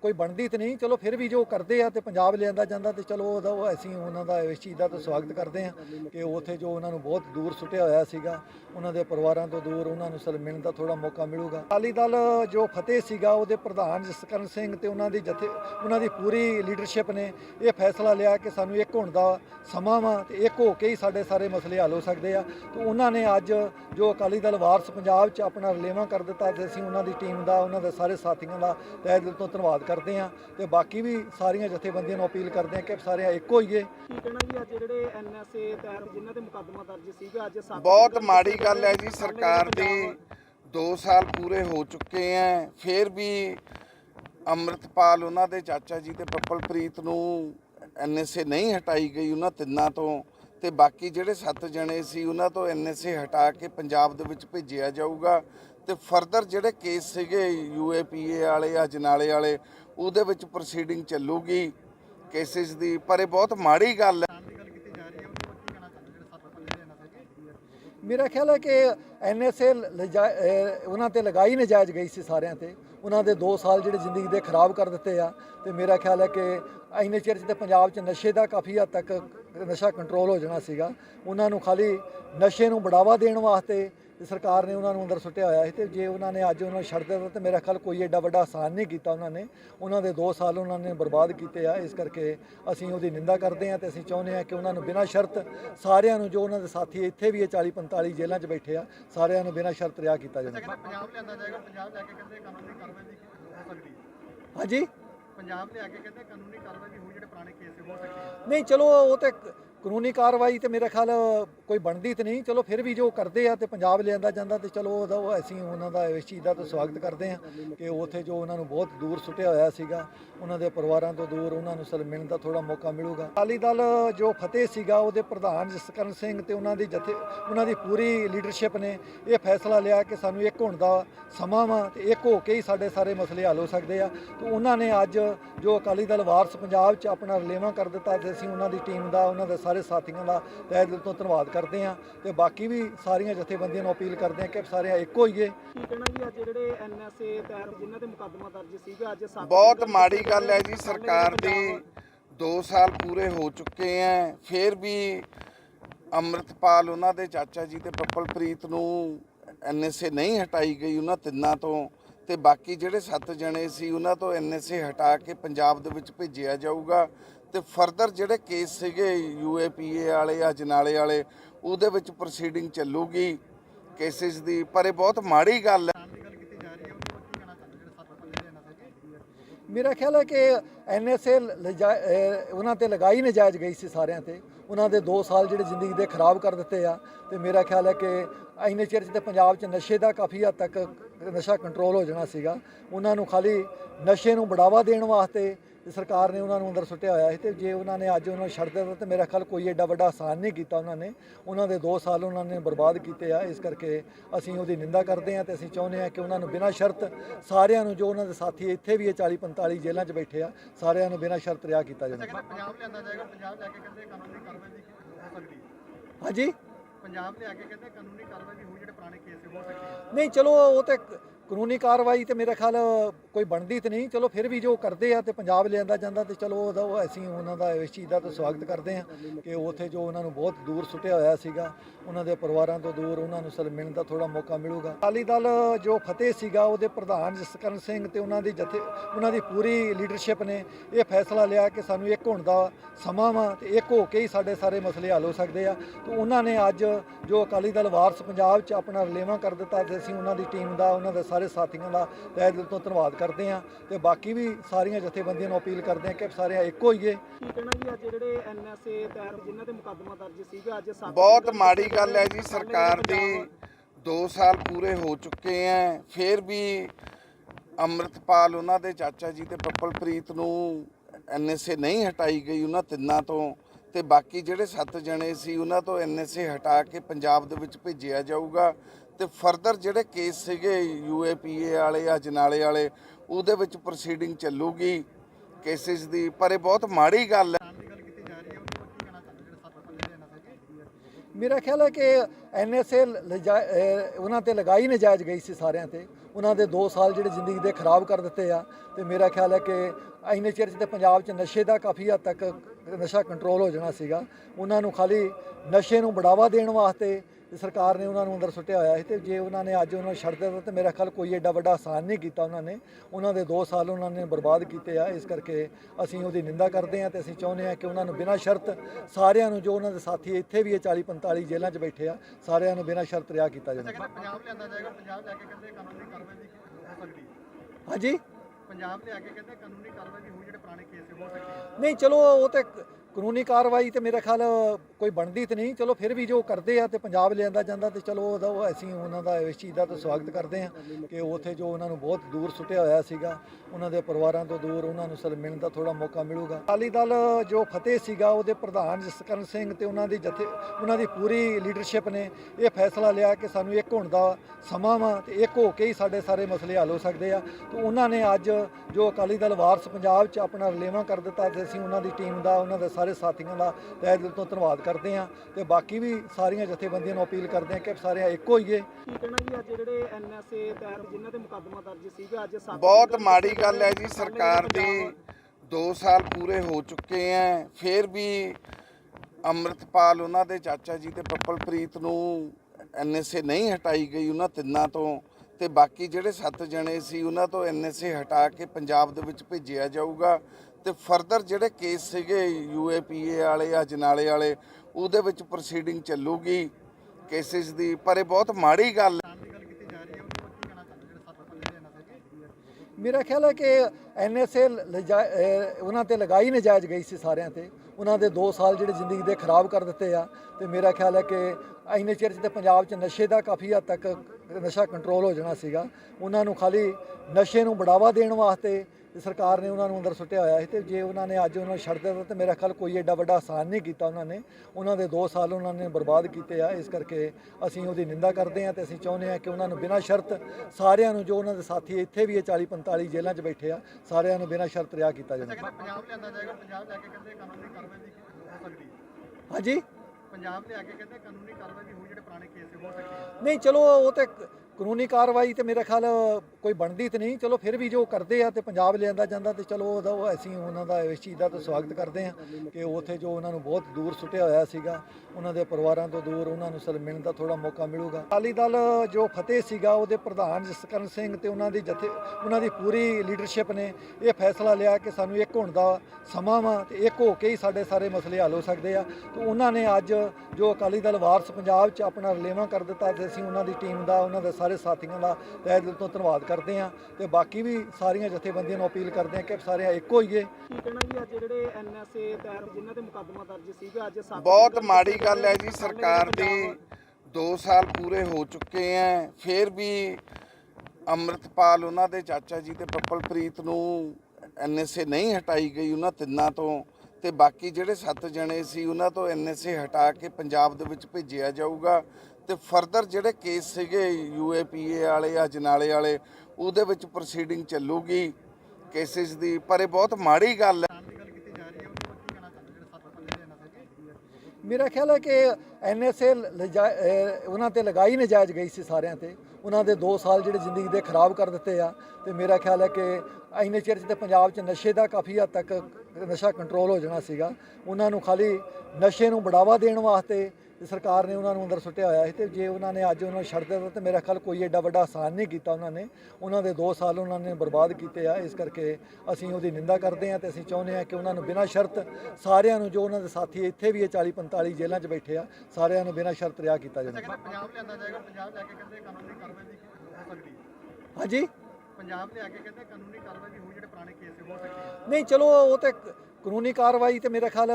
ਕੋਈ ਬਣਦੀ ਤੇ ਨਹੀਂ। ਚਲੋ ਫਿਰ ਵੀ ਜੋ ਕਰਦੇ ਆ ਤੇ ਪੰਜਾਬ ਲਿਆਂਦਾ ਜਾਂਦਾ ਤੇ ਚਲੋ ਉਹਦਾ ਉਹ ਅਸੀਂ ਉਹਨਾਂ ਦਾ ਇਸ ਚੀਜ਼ ਦਾ ਤਾਂ ਸਵਾਗਤ ਕਰਦੇ ਆ ਕਿ ਉੱਥੇ ਜੋ ਉਹਨਾਂ ਨੂੰ ਬਹੁਤ ਦੂਰ ਸੁੱਟਿਆ ਹੋਇਆ ਸੀਗਾ, ਉਹਨਾਂ ਦੇ ਪਰਿਵਾਰਾਂ ਤੋਂ ਦੂਰ ਉਹਨਾਂ ਨੂੰ ਸਲ ਮਿਲਣ ਦਾ ਥੋੜਾ ਮੌਕਾ ਮਿਲੂਗਾ। ਅਕਾਲੀ ਦਲ ਜੋ ਫਤਿਹ ਸੀਗਾ, ਉਹਦੇ ਪ੍ਰਧਾਨ ਜਸਕਰਨ ਸਿੰਘ ਤੇ ਉਹਨਾਂ ਦੀ ਜਥੇ, ਉਹਨਾਂ ਦੀ ਪੂਰੀ ਲੀਡਰਸ਼ਿਪ ਨੇ ਇਹ ਫੈਸਲਾ ਲਿਆ ਕਿ ਸਾਨੂੰ ਇੱਕ ਹੋਣ ਦਾ ਸਮਾਂ ਵਾ ਤੇ ਇੱਕ ਹੋ ਕੇ ਹੀ ਸਾਡੇ ਸਾਰੇ ਮਸਲੇ ਹੱਲ ਹੋ ਸਕਦੇ ਆ। ਤੇ ਉਹਨਾਂ ਨੇ ਅੱਜ ਜੋ ਅਕਾਲੀ ਦਲ ਵਾਰਸ ਪੰਜਾਬ 'ਚ ਆਪਣਾ ਰਲੇਵਾਂ ਕਰ ਦਿੱਤਾ ਤੇ ਅਸੀਂ ਉਹਨਾਂ ਦੀ ਟੀਮ ਦਾ, ਉਹਨਾਂ ਦੇ ਸਾਰੇ ਸਾਥੀਆਂ ਦਾ ਤਹਿ ਦਿਲ ਤੋਂ ਧੰਨਵਾਦ ਕਰਦੇ ਹਾਂ ਤੇ ਬਾਕੀ ਵੀ ਸਾਰੀਆਂ ਜਥੇਬੰਦੀਆਂ ਨੂੰ ਅਪੀਲ ਕਰਦੇ ਹਾਂ ਕਿ ਸਾਰੇ ਇੱਕੋ ਹੀ ਏ ਕੀ ਕਹਿਣਾ ਜੀ ਅੱਜ ਜਿਹੜੇ ਐਨਐਸਏ ਤਹਿਤ ਜਿਨ੍ਹਾਂ ਤੇ ਮੁਕੱਦਮਾ ਦਰਜ ਸੀਗਾ ਅੱਜ ਸੱਤ ਬਹੁਤ ਮਾੜੀ ਗੱਲ ਹੈ ਜੀ ਸਰਕਾਰ ਦੀ ਪੰਜਾਬ 2 ਸਾਲ ਪੂਰੇ ਹੋ ਚੁੱਕੇ ਐ ਫਿਰ ਵੀ ਅੰਮ੍ਰਿਤਪਾਲ ਉਹਨਾਂ ਦੇ ਚਾਚਾ ਜੀ ਤੇ ਪੱਪਲਪ੍ਰੀਤ ਨੂੰ ਐਨਐਸਏ ਨਹੀਂ ਹਟਾਈ ਗਈ ਉਹਨਾਂ ਤਿੰਨਾਂ ਤੋਂ ਤੇ ਬਾਕੀ ਜਿਹੜੇ 7 ਜਣੇ ਸੀ ਉਹਨਾਂ ਤੋਂ ਐਨਐਸਏ ਹਟਾ ਕੇ ਪੰਜਾਬ ਦੇ ਵਿੱਚ ਭੇਜਿਆ ਜਾਊਗਾ। ਤੇ ਫਰਦਰ ਜਿਹੜੇ ਕੇਸ ਸੀਗੇ ਯੂਏਪੀਏ ਵਾਲੇ ਆ ਜਨਾਲੇ ਵਾਲੇ, ਉਹਦੇ ਵਿੱਚ ਪ੍ਰੋਸੀਡਿੰਗ ਚੱਲੂਗੀ ਕੇਸਿਸ ਦੀ, ਪਰ ਇਹ ਬਹੁਤ ਮਾੜੀ ਗੱਲ ਹੈ। ਦੀ ਗੱਲ ਹੈ ਉਹਦੇ ਬਾਰੇ ਕੀ ਕਹਿਣਾ ਚਾਹੁੰਦੇ ਮੇਰਾ ਖਿਆਲ ਹੈ ਕਿ ਐਨਐਸਏ ਉਹਨਾਂ ਤੇ ਲਗਾਈ ਨਜਾਇਜ਼ ਗਈ ਸੀ ਸਾਰਿਆਂ ਤੇ। ਉਹਨਾਂ ਦੇ 2 ਸਾਲ ਜਿਹੜੇ ਜ਼ਿੰਦਗੀ ਦੇ ਖਰਾਬ ਕਰ ਦਿੱਤੇ ਆ। ਤੇ ਮੇਰਾ ਖਿਆਲ ਹੈ ਕਿ ਇੰਨੇ ਚਿਰ 'ਚ ਤੇ ਪੰਜਾਬ 'ਚ ਨਸ਼ੇ ਦਾ ਕਾਫੀ ਹੱਦ ਤੱਕ ਨਸ਼ਾ ਕੰਟਰੋਲ ਹੋ ਜਾਣਾ ਸੀਗਾ। ਉਹਨਾਂ ਨੂੰ ਖਾਲੀ ਨਸ਼ੇ ਨੂੰ ਬੜਾਵਾ ਦੇਣ ਵਾਸਤੇ ਤੇ ਸਰਕਾਰ ਨੇ ਉਹਨਾਂ ਨੂੰ ਅੰਦਰ ਸੁੱਟਿਆ ਹੋਇਆ ਸੀ ਤੇ ਜੇ ਉਹਨਾਂ ਨੇ ਅੱਜ ਉਹਨਾਂ ਨੂੰ ਛੱਡ ਦਿੱਤਾ ਤੇ ਮੇਰਾ ਖਿਆਲ ਕੋਈ ਐਡਾ ਵੱਡਾ ਆਸਾਨ ਨਹੀਂ ਕੀਤਾ ਉਹਨਾਂ ਨੇ। ਉਹਨਾਂ ਦੇ 2 ਸਾਲ ਉਹਨਾਂ ਨੇ ਬਰਬਾਦ ਕੀਤੇ ਆ। ਇਸ ਕਰਕੇ ਅਸੀਂ ਉਹਦੀ ਨਿੰਦਾ ਕਰਦੇ ਹਾਂ ਤੇ ਅਸੀਂ ਚਾਹੁੰਦੇ ਹਾਂ ਕਿ ਉਹਨਾਂ ਨੂੰ ਬਿਨਾਂ ਸ਼ਰਤ ਸਾਰਿਆਂ ਨੂੰ ਜੋ ਉਹਨਾਂ ਦੇ ਸਾਥੀ ਇੱਥੇ ਵੀ ਇਹ 40 45 ਜੇਲ੍ਹਾਂ 'ਚ ਬੈਠੇ ਆ ਸਾਰਿਆਂ ਨੂੰ ਬਿਨਾਂ ਸ਼ਰਤ ਰਿਹਾ ਕੀਤਾ ਜਾਵੇ। ਕਹਿੰਦੇ ਪੰਜਾਬ ਲਿਆਂਦਾ ਜਾਏਗਾ ਪੰਜਾਬ ਜਾ ਕੇ ਕਹਿੰਦੇ ਕਾਨੂੰਨੀ ਕਾਰਵਾਈ ਦੀ ਹੋ ਸਕਦੀ। ਹੈ ਹਾਂਜੀ? ਪੰਜਾਬ ਲਿਆ ਕੇ ਕਹਿੰਦੇ ਕਾਨੂੰਨੀ ਕਾਰਵਾਈ ਵੀ ਹੋਊ ਜਿਹੜੇ ਪੁਰਾਣੇ ਕੇਸ ਹੋ ਸਕਦੀ ਹੈ। ਨਹੀਂ ਚਲੋ ਉਹ ਤੇ ਕਾਨੂੰਨੀ ਕਾਰਵਾਈ ਤੇ ਮੇਰੇ ਖਿਆਲ ਕੋਈ ਬਣਦੀ ਤੇ ਨਹੀਂ। ਚਲੋ ਫਿਰ ਵੀ ਜੋ ਕਰਦੇ ਆ ਤੇ ਪੰਜਾਬ ਲਿਆਂਦਾ ਜਾਂਦਾ ਤੇ ਚਲੋ ਉਹਦਾ ਉਹ ਅਸੀਂ ਉਹਨਾਂ ਦਾ ਇਸ ਚੀਜ਼ ਦਾ ਤਾਂ ਸਵਾਗਤ ਕਰਦੇ ਆ ਕਿ ਉੱਥੇ ਜੋ ਉਹਨਾਂ ਨੂੰ ਬਹੁਤ ਦੂਰ ਸੁੱਟਿਆ ਹੋਇਆ ਸੀਗਾ, ਉਹਨਾਂ ਦੇ ਪਰਿਵਾਰਾਂ ਤੋਂ ਦੂਰ ਉਹਨਾਂ ਨੂੰ ਸਲ ਮਿਲਣ ਦਾ ਥੋੜਾ ਮੌਕਾ ਮਿਲੂਗਾ। ਅਕਾਲੀ ਦਲ ਜੋ ਫਤਿਹ ਸੀਗਾ, ਉਹਦੇ ਪ੍ਰਧਾਨ ਜਸਕਰਨ ਸਿੰਘ ਤੇ ਉਹਨਾਂ ਦੀ ਜਥੇ, ਉਹਨਾਂ ਦੀ ਪੂਰੀ ਲੀਡਰਸ਼ਿਪ ਨੇ ਇਹ ਫੈਸਲਾ ਲਿਆ ਕਿ ਸਾਨੂੰ ਇੱਕ ਹੋਣ ਦਾ ਸਮਾਂ ਵਾ ਤੇ ਇੱਕ ਹੋ ਕੇ ਹੀ ਸਾਡੇ ਸਾਰੇ ਮਸਲੇ ਹੱਲ ਹੋ ਸਕਦੇ ਆ। ਤੇ ਉਹਨਾਂ ਨੇ ਅੱਜ ਜੋ ਅਕਾਲੀ ਦਲ ਵਾਰਸ ਪੰਜਾਬ 'ਚ ਆਪਣਾ ਰਲੇਵਾਂ ਕਰ ਦਿੱਤਾ ਤੇ ਅਸੀਂ ਉਹਨਾਂ ਦੀ ਟੀਮ ਦਾ, ਉਹਨਾਂ ਦਾ ਸਾਰੇ ਸਾਥੀਆਂ ਦਾ ਤਹਿ ਦਿਲ ਤੋਂ ਧੰਨਵਾਦ ਕਰਦੇ ਹਾਂ ਤੇ ਬਾਕੀ ਵੀ ਸਾਰੀਆਂ ਜਥੇਬੰਦੀਆਂ ਨੂੰ ਅਪੀਲ ਕਰਦੇ ਹਾਂ ਕਿ ਸਾਰੇ ਇੱਕੋ ਹੀ ਏ ਕੀ ਕਹਿਣਾ ਜੀ ਅੱਜ ਜਿਹੜੇ ਐਨਐਸਏ ਤਹਿਤ ਜਿਨ੍ਹਾਂ ਤੇ ਮੁਕੱਦਮਾ ਦਰਜ ਸੀਗਾ ਅੱਜ ਬਹੁਤ ਮਾੜੀ ਗੱਲ ਹੈ ਜੀ ਸਰਕਾਰ ਦੀ ਪੰਜਾਬ 2 ਸਾਲ ਪੂਰੇ ਹੋ ਚੁੱਕੇ ਐ ਫਿਰ ਵੀ ਅੰਮ੍ਰਿਤਪਾਲ ਉਹਨਾਂ ਦੇ ਚਾਚਾ ਜੀ ਤੇ ਪੱਪਲਪ੍ਰੀਤ ਨੂੰ ਐਨਐਸਏ ਨਹੀਂ ਹਟਾਈ ਗਈ ਉਹਨਾਂ ਤਿੰਨਾਂ ਤੋਂ ਤੇ ਬਾਕੀ ਜਿਹੜੇ 7 ਜਣੇ ਸੀ ਉਹਨਾਂ ਤੋਂ ਐਨਐਸਏ ਹਟਾ ਕੇ ਪੰਜਾਬ ਦੇ ਵਿੱਚ ਭੇਜਿਆ ਜਾਊਗਾ। ਤੇ ਫਰਦਰ ਜਿਹੜੇ ਕੇਸ ਸੀਗੇ ਯੂਏਪੀਏ ਵਾਲੇ ਆ ਜਨਾਲੇ ਵਾਲੇ, ਉਹਦੇ ਵਿੱਚ ਪ੍ਰੋਸੀਡਿੰਗ ਚੱਲੂਗੀ ਕੇਸਿਸ ਦੀ, ਪਰ ਇਹ ਬਹੁਤ ਮਾੜੀ ਗੱਲ ਹੈ। ਦੀ ਗੱਲ ਹੈ ਉਹਦੇ ਬਾਰੇ ਕੀ ਕਹਿਣਾ ਚਾਹੁੰਦੇ ਮੇਰਾ ਖਿਆਲ ਹੈ ਕਿ ਐਨਐਸਏ ਉਹਨਾਂ ਤੇ ਲਗਾਈ ਨਜਾਇਜ਼ ਗਈ ਸੀ ਸਾਰਿਆਂ ਤੇ। ਉਹਨਾਂ ਦੇ 2 ਸਾਲ ਜਿਹੜੇ ਜ਼ਿੰਦਗੀ ਦੇ ਖਰਾਬ ਕਰ ਦਿੱਤੇ ਆ। ਤੇ ਮੇਰਾ ਖਿਆਲ ਹੈ ਕਿ ਇੰਨੇ ਚਿਰ 'ਚ ਤੇ ਪੰਜਾਬ 'ਚ ਨਸ਼ੇ ਦਾ ਕਾਫੀ ਹੱਦ ਤੱਕ ਨਸ਼ਾ ਕੰਟਰੋਲ ਹੋ ਜਾਣਾ ਸੀਗਾ। ਉਹਨਾਂ ਨੂੰ ਖਾਲੀ ਨਸ਼ੇ ਨੂੰ ਬੜਾਵਾ ਦੇਣ ਵਾਸਤੇ ਤੇ ਸਰਕਾਰ ਨੇ ਉਹਨਾਂ ਨੂੰ ਅੰਦਰ ਸੁੱਟਿਆ ਹੋਇਆ ਸੀ ਤੇ ਜੇ ਉਹਨਾਂ ਨੇ ਅੱਜ ਉਹਨਾਂ ਨੂੰ ਛੱਡ ਦਿੱਤਾ ਤੇ ਮੇਰਾ ਖਿਆਲ ਕੋਈ ਐਡਾ ਵੱਡਾ ਆਸਾਨ ਨਹੀਂ ਕੀਤਾ ਉਹਨਾਂ ਨੇ। ਉਹਨਾਂ ਦੇ 2 ਸਾਲ ਉਹਨਾਂ ਨੇ ਬਰਬਾਦ ਕੀਤੇ ਆ। ਇਸ ਕਰਕੇ ਅਸੀਂ ਉਹਦੀ ਨਿੰਦਾ ਕਰਦੇ ਹਾਂ ਤੇ ਅਸੀਂ ਚਾਹੁੰਦੇ ਹਾਂ ਕਿ ਉਹਨਾਂ ਨੂੰ ਬਿਨਾਂ ਸ਼ਰਤ ਸਾਰਿਆਂ ਨੂੰ ਜੋ ਉਹਨਾਂ ਦੇ ਸਾਥੀ ਇੱਥੇ ਵੀ ਇਹ 40 45 ਜੇਲ੍ਹਾਂ 'ਚ ਬੈਠੇ ਆ ਸਾਰਿਆਂ ਨੂੰ ਬਿਨਾਂ ਸ਼ਰਤ ਰਿਹਾ ਕੀਤਾ ਜਾਵੇ। ਪੰਜਾਬ ਲਿਆਂਦਾ ਜਾਏਗਾ ਪੰਜਾਬ ਲੈ ਕੇ ਕਹਿੰਦੇ ਕਾਨੂੰਨੀ ਕਾਰਵਾਈ ਦੀ ਹੋ ਸਕਦੀ। ਹੈ ਹਾਂਜੀ? ਪੰਜਾਬ ਲਿਆ ਕੇ ਕਹਿੰਦੇ ਕਾਨੂੰਨੀ ਕਾਰਵਾਈ ਦੀ ਹੋਈ ਜਿਹੜੇ ਪੁਰਾਣੇ ਕੇਸ ਹੋ ਸਕਦੀ ਹੈ। ਨਹੀਂ ਚਲੋ ਉਹ ਤੇ ਕਾਨੂੰਨੀ ਕਾਰਵਾਈ ਤੇ ਮੇਰੇ ਖਿਆਲ ਕੋਈ ਬਣਦੀ ਤੇ ਨਹੀਂ। ਚਲੋ ਫਿਰ ਵੀ ਜੋ ਕਰਦੇ ਆ ਤੇ ਪੰਜਾਬ ਲਿਆਂਦਾ ਜਾਂਦਾ ਤੇ ਚਲੋ ਉਹਦਾ ਉਹ ਅਸੀਂ ਉਹਨਾਂ ਦਾ ਇਸ ਚੀਜ਼ ਦਾ ਤਾਂ ਸਵਾਗਤ ਕਰਦੇ ਆ ਕਿ ਉੱਥੇ ਜੋ ਉਹਨਾਂ ਨੂੰ ਬਹੁਤ ਦੂਰ ਸੁੱਟਿਆ ਹੋਇਆ ਸੀਗਾ, ਉਹਨਾਂ ਦੇ ਪਰਿਵਾਰਾਂ ਤੋਂ ਦੂਰ ਉਹਨਾਂ ਨੂੰ ਸਲ ਮਿਲਣ ਦਾ ਥੋੜਾ ਮੌਕਾ ਮਿਲੂਗਾ। ਅਕਾਲੀ ਦਲ ਜੋ ਫਤਿਹ ਸੀਗਾ, ਉਹਦੇ ਪ੍ਰਧਾਨ ਜਸਕਰਨ ਸਿੰਘ ਤੇ ਉਹਨਾਂ ਦੀ ਜਥੇ, ਉਹਨਾਂ ਦੀ ਪੂਰੀ ਲੀਡਰਸ਼ਿਪ ਨੇ ਇਹ ਫੈਸਲਾ ਲਿਆ ਕਿ ਸਾਨੂੰ ਇੱਕ ਹੋਣ ਦਾ ਸਮਾਂ ਵਾ ਤੇ ਇੱਕ ਹੋ ਕੇ ਹੀ ਸਾਡੇ ਸਾਰੇ ਮਸਲੇ ਹੱਲ ਹੋ ਸਕਦੇ ਆ। ਤੇ ਉਹਨਾਂ ਨੇ ਅੱਜ ਜੋ ਅਕਾਲੀ ਦਲ ਵਾਰਸ ਪੰਜਾਬ 'ਚ ਆਪਣਾ ਰਲੇਵਾਂ ਕਰ ਦਿੱਤਾ ਤੇ ਅਸੀਂ ਉਹਨਾਂ ਦੀ ਟੀਮ ਦਾ, ਉਹਨਾਂ ਦੇ ਸਾਰੇ ਸਾਥੀਆਂ ਦਾ ਤਹਿ ਦਿਲ ਤੋਂ ਧੰਨਵਾਦ ਕਰਦੇ ਹਾਂ ਤੇ ਬਾਕੀ ਵੀ ਸਾਰੀਆਂ ਜਥੇਬੰਦੀਆਂ ਨੂੰ ਅਪੀਲ ਕਰਦੇ ਹਾਂ ਕਿ ਸਾਰੇ ਇੱਕੋ ਹੋਈਏ ਕੀ ਕਹਿਣਾ ਜੀ ਅੱਜ ਜਿਹੜੇ ਐਨਐਸਏ ਤਹਿਤ ਜਿਨ੍ਹਾਂ ਤੇ ਮੁਕੱਦਮਾ ਦਰਜ ਸੀਗਾ ਅੱਜ ਸੱਤ ਬਹੁਤ ਮਾੜੀ ਗੱਲ ਹੈ ਜੀ ਸਰਕਾਰ ਦੀ ਪੰਜਾਬ 2 ਸਾਲ ਪੂਰੇ ਹੋ ਚੁੱਕੇ ਐ ਫਿਰ ਵੀ ਅੰਮ੍ਰਿਤਪਾਲ ਉਹਨਾਂ ਦੇ ਚਾਚਾ ਜੀ ਤੇ ਪੱਪਲਪ੍ਰੀਤ ਨੂੰ ਐਨਐਸਏ ਨਹੀਂ ਹਟਾਈ ਗਈ ਉਹਨਾਂ ਤਿੰਨਾਂ ਤੋਂ ਤੇ ਬਾਕੀ ਜਿਹੜੇ 7 ਜਣੇ ਸੀ ਉਹਨਾਂ ਤੋਂ ਐਨਐਸਏ ਹਟਾ ਕੇ ਪੰਜਾਬ ਦੇ ਵਿੱਚ ਭੇਜਿਆ ਜਾਊਗਾ। ਤੇ ਫਰਦਰ ਜਿਹੜੇ ਕੇਸ ਸੀਗੇ ਯੂਏਪੀਏ ਵਾਲੇ ਆ ਜਨਾਲੇ ਵਾਲੇ, ਉਹਦੇ ਵਿੱਚ ਪ੍ਰੋਸੀਡਿੰਗ ਚੱਲੂਗੀ ਕੇਸਿਸ ਦੀ, ਪਰ ਇਹ ਬਹੁਤ ਮਾੜੀ ਗੱਲ ਹੈ। ਦੀ ਗੱਲ ਹੈ ਉਹਨੂੰ ਕੀ ਕਹਿਣਾ ਚਾਹੁੰਦੇ ਜਿਹੜੇ ਮੇਰਾ ਖਿਆਲ ਹੈ ਕਿ ਐਨਐਸਏ ਉਹਨਾਂ ਤੇ ਲਗਾਈ ਨਜਾਇਜ਼ ਗਈ ਸੀ ਸਾਰਿਆਂ ਤੇ। ਉਹਨਾਂ ਦੇ 2 ਸਾਲ ਜਿਹੜੇ ਜ਼ਿੰਦਗੀ ਦੇ ਖਰਾਬ ਕਰ ਦਿੱਤੇ ਆ। ਤੇ ਮੇਰਾ ਖਿਆਲ ਹੈ ਕਿ ਇੰਨੇ ਚਿਰ 'ਚ ਤੇ ਪੰਜਾਬ 'ਚ ਨਸ਼ੇ ਦਾ ਕਾਫੀ ਹੱਦ ਤੱਕ ਨਸ਼ਾ ਕੰਟਰੋਲ ਹੋ ਜਾਣਾ ਸੀਗਾ। ਉਹਨਾਂ ਨੂੰ ਖਾਲੀ ਨਸ਼ੇ ਨੂੰ ਬੜਾਵਾ ਦੇਣ ਵਾਸਤੇ ਤੇ ਸਰਕਾਰ ਨੇ ਉਹਨਾਂ ਨੂੰ ਅੰਦਰ ਸੁੱਟਿਆ ਹੋਇਆ ਸੀ ਤੇ ਜੇ ਉਹਨਾਂ ਨੇ ਅੱਜ ਉਹਨਾਂ ਨੂੰ ਛੱਡ ਦਿੱਤਾ ਤੇ ਮੇਰਾ ਖਿਆਲ ਕੋਈ ਐਡਾ ਵੱਡਾ ਆਸਾਨ ਨਹੀਂ ਕੀਤਾ ਉਹਨਾਂ ਨੇ। ਉਹਨਾਂ ਦੇ 2 ਸਾਲ ਉਹਨਾਂ ਨੇ ਬਰਬਾਦ ਕੀਤੇ ਆ। ਇਸ ਕਰਕੇ ਅਸੀਂ ਉਹਦੀ ਨਿੰਦਾ ਕਰਦੇ ਹਾਂ ਤੇ ਅਸੀਂ ਚਾਹੁੰਦੇ ਹਾਂ ਕਿ ਉਹਨਾਂ ਨੂੰ ਬਿਨਾਂ ਸ਼ਰਤ ਸਾਰਿਆਂ ਨੂੰ ਜੋ ਉਹਨਾਂ ਦੇ ਸਾਥੀ ਇੱਥੇ ਵੀ ਇਹ 40 45 ਜੇਲ੍ਹਾਂ 'ਚ ਬੈਠੇ ਆ ਸਾਰਿਆਂ ਨੂੰ ਬਿਨਾਂ ਸ਼ਰਤ ਰਿਹਾ ਕੀਤਾ ਜਾਵੇ। ਪੰਜਾਬ ਲਿਆਂਦਾ ਜਾਏਗਾ ਪੰਜਾਬ ਲੈ ਕੇ ਕਹਿੰਦੇ ਕਾਨੂੰਨੀ ਕਾਰਵਾਈ ਦੀ ਹੋ ਸਕਦੀ ਹੈ। ਹਾਂਜੀ? ਪੰਜਾਬ ਲਿਆ ਕੇ ਕਹਿੰਦੇ ਕਾਨੂੰਨੀ ਕਾਰਵਾਈ ਦੀ ਹੋਈ ਜਿਹੜੇ ਪੁਰਾਣੇ ਕੇਸ ਹੋ ਸਕਦੀ ਹੈ। ਨਹੀਂ ਚਲੋ ਉਹ ਤੇ ਕਾਨੂੰਨੀ ਕਾਰਵਾਈ ਤੇ ਮੇਰੇ ਖਿਆਲ ਕੋਈ ਬਣਦੀ ਤੇ ਨਹੀਂ। ਚਲੋ ਫਿਰ ਵੀ ਜੋ ਕਰਦੇ ਆ ਤੇ ਪੰਜਾਬ ਲਿਆਂਦਾ ਜਾਂਦਾ ਤੇ ਚਲੋ ਉਹਦਾ ਉਹ ਅਸੀਂ ਉਹਨਾਂ ਦਾ ਇਸ ਚੀਜ਼ ਦਾ ਤਾਂ ਸਵਾਗਤ ਕਰਦੇ ਆ ਕਿ ਉੱਥੇ ਜੋ ਉਹਨਾਂ ਨੂੰ ਬਹੁਤ ਦੂਰ ਸੁੱਟਿਆ ਹੋਇਆ ਸੀਗਾ, ਉਹਨਾਂ ਦੇ ਪਰਿਵਾਰਾਂ ਤੋਂ ਦੂਰ ਉਹਨਾਂ ਨੂੰ ਸਲ, ਮਿਲਣ ਦਾ ਥੋੜਾ ਮੌਕਾ ਮਿਲੂਗਾ। ਅਕਾਲੀ ਦਲ ਜੋ ਫਤਿਹ ਸੀਗਾ, ਉਹਦੇ ਪ੍ਰਧਾਨ ਜਸਕਰਨ ਸਿੰਘ ਤੇ ਉਹਨਾਂ ਦੀ ਜਥੇ, ਉਹਨਾਂ ਦੀ ਪੂਰੀ ਲੀਡਰਸ਼ਿਪ ਨੇ ਇਹ ਫੈਸਲਾ ਲਿਆ ਕਿ ਸਾਨੂੰ ਇੱਕ ਹੋਣ ਦਾ ਸਮਾਂ ਵਾ ਤੇ ਇੱਕ ਹੋ ਕੇ ਹੀ ਸਾਡੇ ਸਾਰੇ ਮਸਲੇ ਹੱਲ ਹੋ ਸਕਦੇ ਆ। ਤੇ ਉਹਨਾਂ ਨੇ ਅੱਜ ਜੋ ਅਕਾਲੀ ਦਲ ਵਾਰਸ ਪੰਜਾਬ 'ਚ ਆਪਣਾ ਰਲੇਵਾਂ ਕਰ ਦਿੱਤਾ ਤੇ ਅਸੀਂ ਉਹਨਾਂ ਦੀ ਟੀਮ ਦਾ, ਉਹਨਾਂ ਦਾ ਸਾਰੇ ਸਾਥੀਆਂ ਦਾ ਤਹਿ ਦਿਲ ਤੋਂ ਧੰਨਵਾਦ ਕਰਦੇ ਹਾਂ ਤੇ ਬਾਕੀ ਵੀ ਸਾਰੀਆਂ ਜਥੇਬੰਦੀਆਂ ਨੂੰ ਅਪੀਲ ਕਰਦੇ ਹਾਂ ਕਿ ਸਾਰੇ ਇੱਕੋ ਹੋਈਏ ਕੀ ਕਹਿਣਾ ਜੀ ਅੱਜ ਜਿਹੜੇ ਐਨਐਸਏ ਤਹਿਤ ਜਿਨ੍ਹਾਂ ਤੇ ਮੁਕੱਦਮਾ ਦਰਜ ਸੀਗਾ ਅੱਜ ਸੱਤ ਬਹੁਤ ਮਾੜੀ ਗੱਲ ਹੈ ਜੀ ਸਰਕਾਰ ਦੀ ਪੰਜਾਬ 2 ਸਾਲ ਪੂਰੇ ਹੋ ਚੁੱਕੇ ਐ ਫਿਰ ਵੀ ਅੰਮ੍ਰਿਤਪਾਲ ਉਹਨਾਂ ਦੇ ਚਾਚਾ ਜੀ ਤੇ ਪੱਪਲਪ੍ਰੀਤ ਨੂੰ ਐਨਐਸਏ ਨਹੀਂ ਹਟਾਈ ਗਈ ਉਹਨਾਂ ਤਿੰਨਾਂ ਤੋਂ ਤੇ ਬਾਕੀ ਜਿਹੜੇ 7 ਜਣੇ ਸੀ ਉਹਨਾਂ ਤੋਂ ਐਨਐਸਏ ਹਟਾ ਕੇ ਪੰਜਾਬ ਦੇ ਵਿੱਚ ਭੇਜਿਆ ਜਾਊਗਾ। ਤੇ ਫਰਦਰ ਜਿਹੜੇ ਕੇਸ ਸੀਗੇ ਯੂਏਪੀਏ ਵਾਲੇ ਆ ਜਨਾਲੇ ਵਾਲੇ, ਉਹਦੇ ਵਿੱਚ ਪ੍ਰੋਸੀਡਿੰਗ ਚੱਲੂਗੀ ਕੇਸਿਸ ਦੀ, ਪਰ ਇਹ ਬਹੁਤ ਮਾੜੀ ਗੱਲ ਹੈ। ਦੀ ਗੱਲ ਹੈ ਉਹਨੂੰ ਕੀ ਕਹਿਣਾ ਚਾਹੁੰਦੇ ਜਿਹੜੇ ਮੇਰਾ ਖਿਆਲ ਹੈ ਕਿ ਐਨਐਸਏ ਉਹਨਾਂ ਤੇ ਲਗਾਈ ਨਜਾਇਜ਼ ਗਈ ਸੀ ਸਾਰਿਆਂ ਤੇ। ਉਹਨਾਂ ਦੇ 2 ਸਾਲ ਜਿਹੜੇ ਜ਼ਿੰਦਗੀ ਦੇ ਖਰਾਬ ਕਰ ਦਿੱਤੇ ਆ। ਤੇ ਮੇਰਾ ਖਿਆਲ ਹੈ ਕਿ ਇੰਨੇ ਚਿਰ 'ਚ ਤੇ ਪੰਜਾਬ 'ਚ ਨਸ਼ੇ ਦਾ ਕਾਫੀ ਹੱਦ ਤੱਕ ਨਸ਼ਾ ਕੰਟਰੋਲ ਹੋ ਜਾਣਾ ਸੀਗਾ। ਉਹਨਾਂ ਨੂੰ ਖਾਲੀ ਨਸ਼ੇ ਨੂੰ ਬੜਾਵਾ ਦੇਣ ਵਾਸਤੇ ਤੇ ਸਰਕਾਰ ਨੇ ਉਹਨਾਂ ਨੂੰ ਅੰਦਰ ਸੁੱਟਿਆ ਹੋਇਆ ਸੀ ਤੇ ਜੇ ਉਹਨਾਂ ਨੇ ਅੱਜ ਉਹਨਾਂ ਨੂੰ ਛੱਡ ਦਿੱਤਾ ਤੇ ਮੇਰਾ ਖਿਆਲ ਕੋਈ ਐਡਾ ਵੱਡਾ ਆਸਾਨ ਨਹੀਂ ਕੀਤਾ ਉਹਨਾਂ ਨੇ। ਉਹਨਾਂ ਦੇ 2 ਸਾਲ ਉਹਨਾਂ ਨੇ ਬਰਬਾਦ ਕੀਤੇ ਆ। ਇਸ ਕਰਕੇ ਅਸੀਂ ਉਹਦੀ ਨਿੰਦਾ ਕਰਦੇ ਹਾਂ ਤੇ ਅਸੀਂ ਚਾਹੁੰਦੇ ਹਾਂ ਕਿ ਉਹਨਾਂ ਨੂੰ ਬਿਨਾਂ ਸ਼ਰਤ ਸਾਰਿਆਂ ਨੂੰ ਜੋ ਉਹਨਾਂ ਦੇ ਸਾਥੀ ਇੱਥੇ ਵੀ ਇਹ 40 45 ਜੇਲ੍ਹਾਂ 'ਚ ਬੈਠੇ ਆ ਸਾਰਿਆਂ ਨੂੰ ਬਿਨਾਂ ਸ਼ਰਤ ਰਿਹਾ ਕੀਤਾ ਜਾਵੇ। ਪੰਜਾਬ ਲਿਆਂਦਾ ਜਾਏਗਾ ਪੰਜਾਬ ਲੈ ਕੇ ਕਹਿੰਦੇ ਕਾਨੂੰਨੀ ਕਾਰਵਾਈ ਦੀ ਹੋ ਸਕਦੀ। ਹੈ ਹਾਂਜੀ? ਪੰਜਾਬ ਲਿਆ ਕੇ ਕਹਿੰਦੇ ਕਾਨੂੰਨੀ ਕਾਰਵਾਈ ਦੀ ਹੋਈ ਜਿਹੜੇ ਪੁਰਾਣੇ ਕੇਸ ਹੋ ਸਕਦੀ ਹੈ। ਨਹੀਂ ਚਲੋ ਉਹ ਤੇ ਕਾਨੂੰਨੀ ਕਾਰਵਾਈ ਤੇ ਮੇਰੇ ਖਿਆਲ ਕੋਈ ਬਣਦੀ ਤੇ ਨਹੀਂ। ਚਲੋ ਫਿਰ ਵੀ ਜੋ ਕਰਦੇ ਆ ਤੇ ਪੰਜਾਬ ਲਿਆਂਦਾ ਜਾਂਦਾ ਤੇ ਚਲੋ ਉਹਦਾ ਉਹ ਅਸੀਂ ਉਹਨਾਂ ਦਾ ਇਸ ਚੀਜ਼ ਦਾ ਤਾਂ ਸਵਾਗਤ ਕਰਦੇ ਆ ਕਿ ਉੱਥੇ ਜੋ ਉਹਨਾਂ ਨੂੰ ਬਹੁਤ ਦੂਰ ਸੁੱਟਿਆ ਹੋਇਆ ਸੀਗਾ, ਉਹਨਾਂ ਦੇ ਪਰਿਵਾਰਾਂ ਤੋਂ ਦੂਰ ਉਹਨਾਂ ਨੂੰ ਸਲ ਮਿਲਣ ਦਾ ਥੋੜਾ ਮੌਕਾ ਮਿਲੂਗਾ। ਅਕਾਲੀ ਦਲ ਜੋ ਫਤਿਹ ਸੀਗਾ, ਉਹਦੇ ਪ੍ਰਧਾਨ ਜਸਕਰਨ ਸਿੰਘ ਤੇ ਉਹਨਾਂ ਦੀ ਜਥੇ, ਉਹਨਾਂ ਦੀ ਪੂਰੀ ਲੀਡਰਸ਼ਿਪ ਨੇ ਇਹ ਫੈਸਲਾ ਲਿਆ ਕਿ ਸਾਨੂੰ ਇੱਕ ਹੋਣ ਦਾ ਸਮਾਂ ਵਾ ਤੇ ਇੱਕ ਹੋ ਕੇ ਹੀ ਸਾਡੇ ਸਾਰੇ ਮਸਲੇ ਹੱਲ ਹੋ ਸਕਦੇ ਆ। ਤੇ ਉਹਨਾਂ ਨੇ ਅੱਜ ਜੋ ਅਕਾਲੀ ਦਲ ਵਾਰਸ ਪੰਜਾਬ 'ਚ ਆਪਣਾ ਰਲੇਵਾਂ ਕਰ ਦਿੱਤਾ ਤੇ ਅਸੀਂ ਉਹਨਾਂ ਦੀ ਟੀਮ ਦਾ, ਉਹਨਾਂ ਦੇ ਸਾਰੇ ਸਾਥੀਆਂ ਦਾ ਤਹਿ ਦਿਲ ਤੋਂ ਧੰਨਵਾਦ ਕਰਦੇ ਹਾਂ ਤੇ ਬਾਕੀ ਵੀ ਸਾਰੀਆਂ ਜਥੇਬੰਦੀਆਂ ਨੂੰ ਅਪੀਲ ਕਰਦੇ ਹਾਂ ਕਿ ਸਾਰੇ ਇੱਕੋ ਹੋਈਏ ਕੀ ਕਹਿਣਾ ਜੀ ਅੱਜ ਜਿਹੜੇ ਐਨਐਸਏ ਤਹਿਤ ਜਿਨ੍ਹਾਂ ਤੇ ਮੁਕੱਦਮਾ ਦਰਜ ਸੀਗਾ ਅੱਜ ਸੱਤ ਬਹੁਤ ਮਾੜੀ ਗੱਲ ਹੈ ਜੀ ਸਰਕਾਰ ਦੀ ਪੰਜਾਬ 2 ਸਾਲ ਪੂਰੇ ਹੋ ਚੁੱਕੇ ਐ ਫਿਰ ਵੀ ਅੰਮ੍ਰਿਤਪਾਲ ਉਹਨਾਂ ਦੇ ਚਾਚਾ ਜੀ ਤੇ ਪੱਪਲਪ੍ਰੀਤ ਨੂੰ ਐਨਐਸਏ ਨਹੀਂ ਹਟਾਈ ਗਈ ਉਹਨਾਂ ਤਿੰਨਾਂ ਤੋਂ ਤੇ ਬਾਕੀ ਜਿਹੜੇ 7 ਜਣੇ ਸੀ ਉਹਨਾਂ ਤੋਂ ਐਨਐਸਏ ਹਟਾ ਕੇ ਪੰਜਾਬ ਦੇ ਵਿੱਚ ਭੇਜਿਆ ਜਾਊਗਾ। ਤੇ ਫਰਦਰ ਜਿਹੜੇ ਕੇਸ ਸੀਗੇ ਯੂਏਪੀਏ ਵਾਲੇ ਆ ਜਨਾਲੇ ਵਾਲੇ, ਉਹਦੇ ਵਿੱਚ ਪ੍ਰੋਸੀਡਿੰਗ ਚੱਲੂਗੀ ਕੇਸਿਸ ਦੀ, ਪਰ ਇਹ ਬਹੁਤ ਮਾੜੀ ਗੱਲ ਹੈ। ਦੀ ਗੱਲ ਹੈ ਉਹਦੇ ਬਾਰੇ ਕੀ ਕਹਿਣਾ ਚਾਹੁੰਦੇ ਮੇਰਾ ਖਿਆਲ ਹੈ ਕਿ ਐਨਐਸਏ ਉਹਨਾਂ ਤੇ ਲਗਾਈ ਨਜਾਇਜ਼ ਗਈ ਸੀ ਸਾਰਿਆਂ ਤੇ। ਉਹਨਾਂ ਦੇ 2 ਸਾਲ ਜਿਹੜੇ ਜ਼ਿੰਦਗੀ ਦੇ ਖਰਾਬ ਕਰ ਦਿੱਤੇ ਆ। ਤੇ ਮੇਰਾ ਖਿਆਲ ਹੈ ਕਿ ਇੰਨੇ ਚਿਰ 'ਚ ਤੇ ਪੰਜਾਬ 'ਚ ਨਸ਼ੇ ਦਾ ਕਾਫੀ ਹੱਦ ਤੱਕ ਨਸ਼ਾ ਕੰਟਰੋਲ ਹੋ ਜਾਣਾ ਸੀਗਾ। ਉਹਨਾਂ ਨੂੰ ਖਾਲੀ ਨਸ਼ੇ ਨੂੰ ਬੜਾਵਾ ਦੇਣ ਵਾਸਤੇ ਤੇ ਸਰਕਾਰ ਨੇ ਉਹਨਾਂ ਨੂੰ ਅੰਦਰ ਸੁੱਟਿਆ ਹੋਇਆ ਸੀ ਤੇ ਜੇ ਉਹਨਾਂ ਨੇ ਅੱਜ ਉਹਨਾਂ ਨੂੰ ਛੱਡ ਦਿੱਤਾ ਤੇ ਮੇਰਾ ਖਿਆਲ ਕੋਈ ਐਡਾ ਵੱਡਾ ਆਸਾਨ ਨਹੀਂ ਕੀਤਾ ਉਹਨਾਂ ਨੇ। ਉਹਨਾਂ ਦੇ 2 ਸਾਲ ਉਹਨਾਂ ਨੇ ਬਰਬਾਦ ਕੀਤੇ ਆ। ਇਸ ਕਰਕੇ ਅਸੀਂ ਉਹਦੀ ਨਿੰਦਾ ਕਰਦੇ ਆ ਤੇ ਅਸੀਂ ਚਾਹੁੰਦੇ ਆ ਕਿ ਉਹਨਾਂ ਨੂੰ ਬਿਨਾਂ ਸ਼ਰਤ ਸਾਰਿਆਂ ਨੂੰ ਜੋ ਉਹਨਾਂ ਦੇ ਸਾਥੀ ਇੱਥੇ ਵੀ ਇਹ 40 45 ਜੇਲ੍ਹਾਂ 'ਚ ਬੈਠੇ ਆ ਸਾਰਿਆਂ ਨੂੰ ਬਿਨਾਂ ਸ਼ਰਤ ਰਿਹਾ ਕੀਤਾ ਜਾਵੇ। ਪੰਜਾਬ ਲਿਆਂਦਾ ਜਾਏਗਾ ਪੰਜਾਬ ਲੈ ਕੇ ਕਹਿੰਦੇ ਕਾਨੂੰਨੀ ਕਾਰਵਾਈ ਦੀ ਹੋ ਸਕਦੀ ਹੈ। ਹਾਂਜੀ? ਪੰਜਾਬ ਲਿਆ ਕੇ ਕਹਿੰਦੇ ਕਾਨੂੰਨੀ ਕਾਰਵਾਈ ਵੀ ਹੋ ਜਿਹੜੇ ਪੁਰਾਣੇ ਕੇਸ ਹੋ ਸਕਦੀ ਹੈ। ਨਹੀਂ ਚਲੋ ਉਹ ਤੇ ਕਾਨੂੰਨੀ ਕਾਰਵਾਈ ਤੇ ਮੇਰੇ ਖਿਆਲ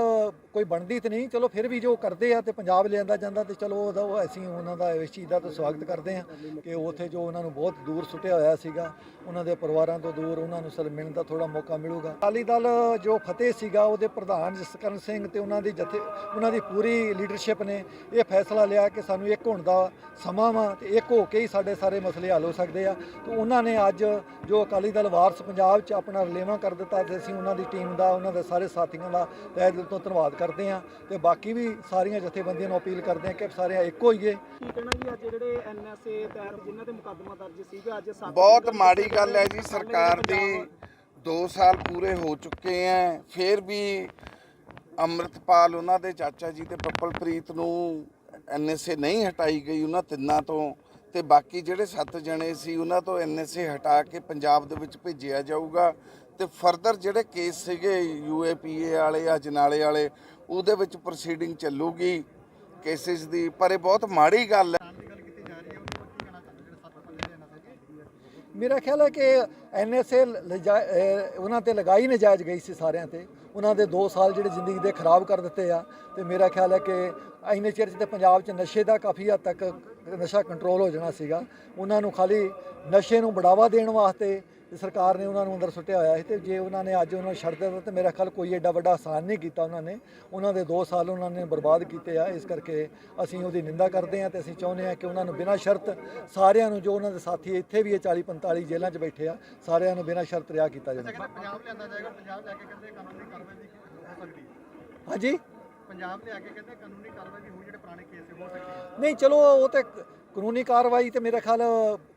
ਕੋਈ ਬਣਦੀ ਤੇ ਨਹੀਂ। ਚਲੋ ਫਿਰ ਵੀ ਜੋ ਕਰਦੇ ਆ ਤੇ ਪੰਜਾਬ ਲਿਆਂਦਾ ਜਾਂਦਾ ਤੇ ਚਲੋ ਉਹਦਾ ਉਹ ਅਸੀਂ ਉਹਨਾਂ ਦਾ ਇਸ ਚੀਜ਼ ਦਾ ਤਾਂ ਸਵਾਗਤ ਕਰਦੇ ਆ ਕਿ ਉਥੇ ਜੋ ਉਹਨਾਂ ਨੂੰ ਬਹੁਤ ਦੂਰ ਸੁੱਟਿਆ ਹੋਇਆ ਸੀਗਾ, ਉਹਨਾਂ ਦੇ ਪਰਿਵਾਰਾਂ ਤੋਂ ਦੂਰ ਉਹਨਾਂ ਨੂੰ ਸਰ ਮਿਲਣ ਦਾ ਥੋੜਾ ਮੌਕਾ ਮਿਲੂਗਾ। ਅਕਾਲੀ ਦਲ ਜੋ ਫਤਿਹ ਸੀਗਾ, ਉਹਦੇ ਪ੍ਰਧਾਨ ਜਸਕਰਨ ਸਿੰਘ ਤੇ ਉਹਨਾਂ ਦੀ ਜਥੇ, ਉਹਨਾਂ ਦੀ ਪੂਰੀ ਲੀਡਰਸ਼ਿਪ ਨੇ ਇਹ ਫੈਸਲਾ ਲਿਆ ਕਿ ਸਾਨੂੰ ਇੱਕ ਹੋਣ ਦਾ ਸਮਾਂ ਵਾ ਤੇ ਇੱਕ ਹੋ ਕੇ ਹੀ ਸਾਡੇ ਸਾਰੇ ਮਸਲੇ ਹੱਲ ਹੋ ਸਕਦੇ ਆ। ਤੇ ਉਹਨਾਂ ਨੇ ਅੱਜ ਜੋ ਅਕਾਲੀ ਦਲ ਵਾਰਸ ਪੰਜਾਬ 'ਚ ਆਪਣਾ ਰਲੇਵਾਂ ਕਰ ਦਿੱਤਾ ਤੇ ਅਸੀਂ ਉਹਨਾਂ ਦੀ ਟੀਮ ਦਾ, ਉਹਨਾਂ ਦਾ ਸਾਰੇ ਸਾਥੀਆਂ ਦਾ ਤਹਿ ਦਿਲ ਤੋਂ ਧੰਨਵਾਦ ਕਰਦੇ ਹਾਂ ਤੇ ਬਾਕੀ ਵੀ ਸਾਰੀਆਂ ਜਥੇਬੰਦੀਆਂ ਨੂੰ ਅਪੀਲ ਕਰਦੇ ਹਾਂ ਕਿ ਸਾਰੇ ਇੱਕ ਹੋਈਏ ਕੀ ਕਹਿਣਾ ਜੀ ਅੱਜ ਜਿਹੜੇ ਐਨਐਸਏ ਤਹਿਤ ਜਿਨ੍ਹਾਂ ਤੇ ਮੁਕੱਦਮਾ ਦਰਜ ਸੀਗਾ ਅੱਜ ਸੱਤ ਬਹੁਤ ਮਾੜੀ ਗੱਲ ਹੈ ਜੀ ਸਰਕਾਰ ਦੀ ਪੰਜਾਬ 2 ਸਾਲ ਪੂਰੇ ਹੋ ਚੁੱਕੇ ਐ ਫਿਰ ਵੀ ਅੰਮ੍ਰਿਤਪਾਲ ਉਹਨਾਂ ਦੇ ਚਾਚਾ ਜੀ ਤੇ ਪੱਪਲਪ੍ਰੀਤ ਨੂੰ ਐਨਐਸਏ ਨਹੀਂ ਹਟਾਈ ਗਈ ਉਹਨਾਂ ਤਿੰਨਾਂ ਤੋਂ ਤੇ ਬਾਕੀ ਜਿਹੜੇ 7 ਜਣੇ ਸੀ ਉਹਨਾਂ ਤੋਂ ਐਨਐਸਏ ਹਟਾ ਕੇ ਪੰਜਾਬ ਦੇ ਵਿੱਚ ਭੇਜਿਆ ਜਾਊਗਾ। ਤੇ ਫਰਦਰ ਜਿਹੜੇ ਕੇਸ ਸੀਗੇ ਯੂਏਪੀਏ ਵਾਲੇ ਆ ਜਨਾਲੇ ਵਾਲੇ, ਉਹਦੇ ਵਿੱਚ ਪ੍ਰੋਸੀਡਿੰਗ ਚੱਲੂਗੀ ਕੇਸਿਸ ਦੀ, ਪਰ ਇਹ ਬਹੁਤ ਮਾੜੀ ਗੱਲ ਹੈ। ਦੀ ਗੱਲ ਹੈ ਉਹਦੇ ਬਾਰੇ ਕੀ ਕਹਿਣਾ ਚਾਹੁੰਦੇ ਮੇਰਾ ਖਿਆਲ ਹੈ ਕਿ ਐਨਐਸਏ ਉਹਨਾਂ ਤੇ ਲਗਾਈ ਨਜਾਇਜ਼ ਗਈ ਸੀ ਸਾਰਿਆਂ ਤੇ। ਉਹਨਾਂ ਦੇ 2 ਸਾਲ ਜਿਹੜੇ ਜ਼ਿੰਦਗੀ ਦੇ ਖਰਾਬ ਕਰ ਦਿੱਤੇ ਆ। ਤੇ ਮੇਰਾ ਖਿਆਲ ਹੈ ਕਿ ਇੰਨੇ ਚਿਰ 'ਚ ਤੇ ਪੰਜਾਬ 'ਚ ਨਸ਼ੇ ਦਾ ਕਾਫੀ ਹੱਦ ਤੱਕ ਨਸ਼ਾ ਕੰਟਰੋਲ ਹੋ ਜਾਣਾ ਸੀਗਾ। ਉਹਨਾਂ ਨੂੰ ਖਾਲੀ ਨਸ਼ੇ ਨੂੰ ਬੜਾਵਾ ਦੇਣ ਵਾਸਤੇ ਤੇ ਸਰਕਾਰ ਨੇ ਉਹਨਾਂ ਨੂੰ ਅੰਦਰ ਸੁੱਟਿਆ ਹੋਇਆ ਸੀ ਤੇ ਜੇ ਉਹਨਾਂ ਨੇ ਅੱਜ ਉਹਨਾਂ ਨੂੰ ਛੱਡ ਦਿੱਤਾ ਤੇ ਮੇਰਾ ਖਿਆਲ ਕੋਈ ਐਡਾ ਵੱਡਾ ਆਸਾਨ ਨਹੀਂ ਕੀਤਾ ਉਹਨਾਂ ਨੇ। ਉਹਨਾਂ ਦੇ 2 ਸਾਲ ਉਹਨਾਂ ਨੇ ਬਰਬਾਦ ਕੀਤੇ ਆ। ਇਸ ਕਰਕੇ ਅਸੀਂ ਉਹਦੀ ਨਿੰਦਾ ਕਰਦੇ ਆ ਤੇ ਅਸੀਂ ਚਾਹੁੰਦੇ ਆ ਕਿ ਉਹਨਾਂ ਨੂੰ ਬਿਨਾਂ ਸ਼ਰਤ ਸਾਰਿਆਂ ਨੂੰ ਜੋ ਉਹਨਾਂ ਦੇ ਸਾਥੀ ਇੱਥੇ ਵੀ ਇਹ 40 45 ਜੇਲ੍ਹਾਂ 'ਚ ਬੈਠੇ ਆ ਸਾਰਿਆਂ ਨੂੰ ਬਿਨਾਂ ਸ਼ਰਤ ਰਿਹਾ ਕੀਤਾ ਜਾਵੇ। ਪੰਜਾਬ ਲਿਆਂਦਾ ਜਾਏਗਾ ਪੰਜਾਬ ਲੈ ਕੇ ਕਹਿੰਦੇ ਕਾਨੂੰਨੀ ਕਾਰਵਾਈ ਦੀ ਹੋ ਸਕਦੀ ਹੈ। ਹਾਂਜੀ? ਪੰਜਾਬ ਲਿਆ ਕੇ ਕਹਿੰਦੇ ਕਾਨੂੰਨੀ ਕਾਰਵਾਈ ਵੀ ਹੋ ਜਿਹੜੇ ਪੁਰਾਣੇ ਕੇਸ ਹੋ ਸਕਦੀ ਹੈ। ਨਹੀਂ ਚਲੋ ਉਹ ਤੇ ਕਾਨੂੰਨੀ ਕਾਰਵਾਈ ਤੇ ਮੇਰੇ ਖਿਆਲ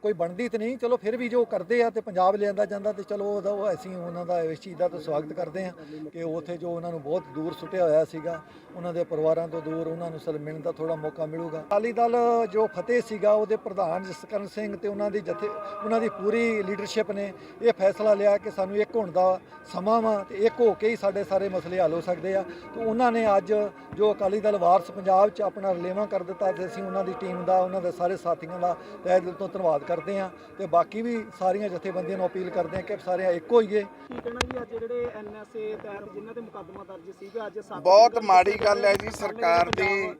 ਕੋਈ ਬਣਦੀ ਤੇ ਨਹੀਂ। ਚਲੋ ਫਿਰ ਵੀ ਜੋ ਕਰਦੇ ਆ ਤੇ ਪੰਜਾਬ ਲਿਆਂਦਾ ਜਾਂਦਾ ਤੇ ਚਲੋ ਉਹਦਾ ਉਹ ਅਸੀਂ ਉਹਨਾਂ ਦਾ ਇਸ ਚੀਜ਼ ਦਾ ਤਾਂ ਸਵਾਗਤ ਕਰਦੇ ਆ ਕਿ ਉਥੇ ਜੋ ਉਹਨਾਂ ਨੂੰ ਬਹੁਤ ਦੂਰ ਸੁੱਟਿਆ ਹੋਇਆ ਸੀਗਾ, ਉਹਨਾਂ ਦੇ ਪਰਿਵਾਰਾਂ ਤੋਂ ਦੂਰ ਉਹਨਾਂ ਨੂੰ ਸਰ ਮਿਲਣ ਦਾ ਥੋੜਾ ਮੌਕਾ ਮਿਲੂਗਾ। ਅਕਾਲੀ ਦਲ ਜੋ ਫਤਿਹ ਸੀਗਾ, ਉਹਦੇ ਪ੍ਰਧਾਨ ਜਸਕਰਨ ਸਿੰਘ ਤੇ ਉਹਨਾਂ ਦੀ ਜਥੇ, ਉਹਨਾਂ ਦੀ ਪੂਰੀ ਲੀਡਰਸ਼ਿਪ ਨੇ ਇਹ ਫੈਸਲਾ ਲਿਆ ਕਿ ਸਾਨੂੰ ਇੱਕ ਹੋਣ ਦਾ ਸਮਾਂ ਵਾ ਤੇ ਇੱਕ ਹੋ ਕੇ ਹੀ ਸਾਡੇ ਸਾਰੇ ਮਸਲੇ ਹੱਲ ਹੋ ਸਕਦੇ ਆ। ਤੇ ਉਹਨਾਂ ਨੇ ਅੱਜ ਜੋ ਅਕਾਲੀ ਦਲ ਵਾਰਸ ਪੰਜਾਬ 'ਚ ਆਪਣਾ ਰਲੇਵਾਂ ਕਰ ਦਿੱਤਾ ਤੇ ਅਸੀਂ ਉਹਨਾਂ ਦੀ ਟੀਮ ਦਾ, ਉਹਨਾਂ ਦੇ ਸਾਰੇ ਸਾਥੀਆਂ ਦਾ ਤਹਿ ਦਿਲ ਤੋਂ ਧੰਨਵਾਦ ਕਰਦੇ ਹਾਂ ਤੇ ਬਾਕੀ ਵੀ ਸਾਰੀਆਂ ਜਥੇਬੰਦੀਆਂ ਨੂੰ ਅਪੀਲ ਕਰਦੇ ਹਾਂ ਕਿ ਸਾਰੇ ਇੱਕ ਹੋਈਏ ਕੀ ਕਹਿਣਾ ਜੀ ਅੱਜ ਜਿਹੜੇ ਐਨਐਸਏ ਤਹਿਤ ਜਿਨ੍ਹਾਂ ਤੇ ਮੁਕੱਦਮਾ ਦਰਜ ਸੀਗਾ ਅੱਜ ਸੱਤ ਬਹੁਤ ਮਾੜੀ ਗੱਲ ਹੈ ਜੀ ਸਰਕਾਰ ਦੀ ਪੰਜਾਬ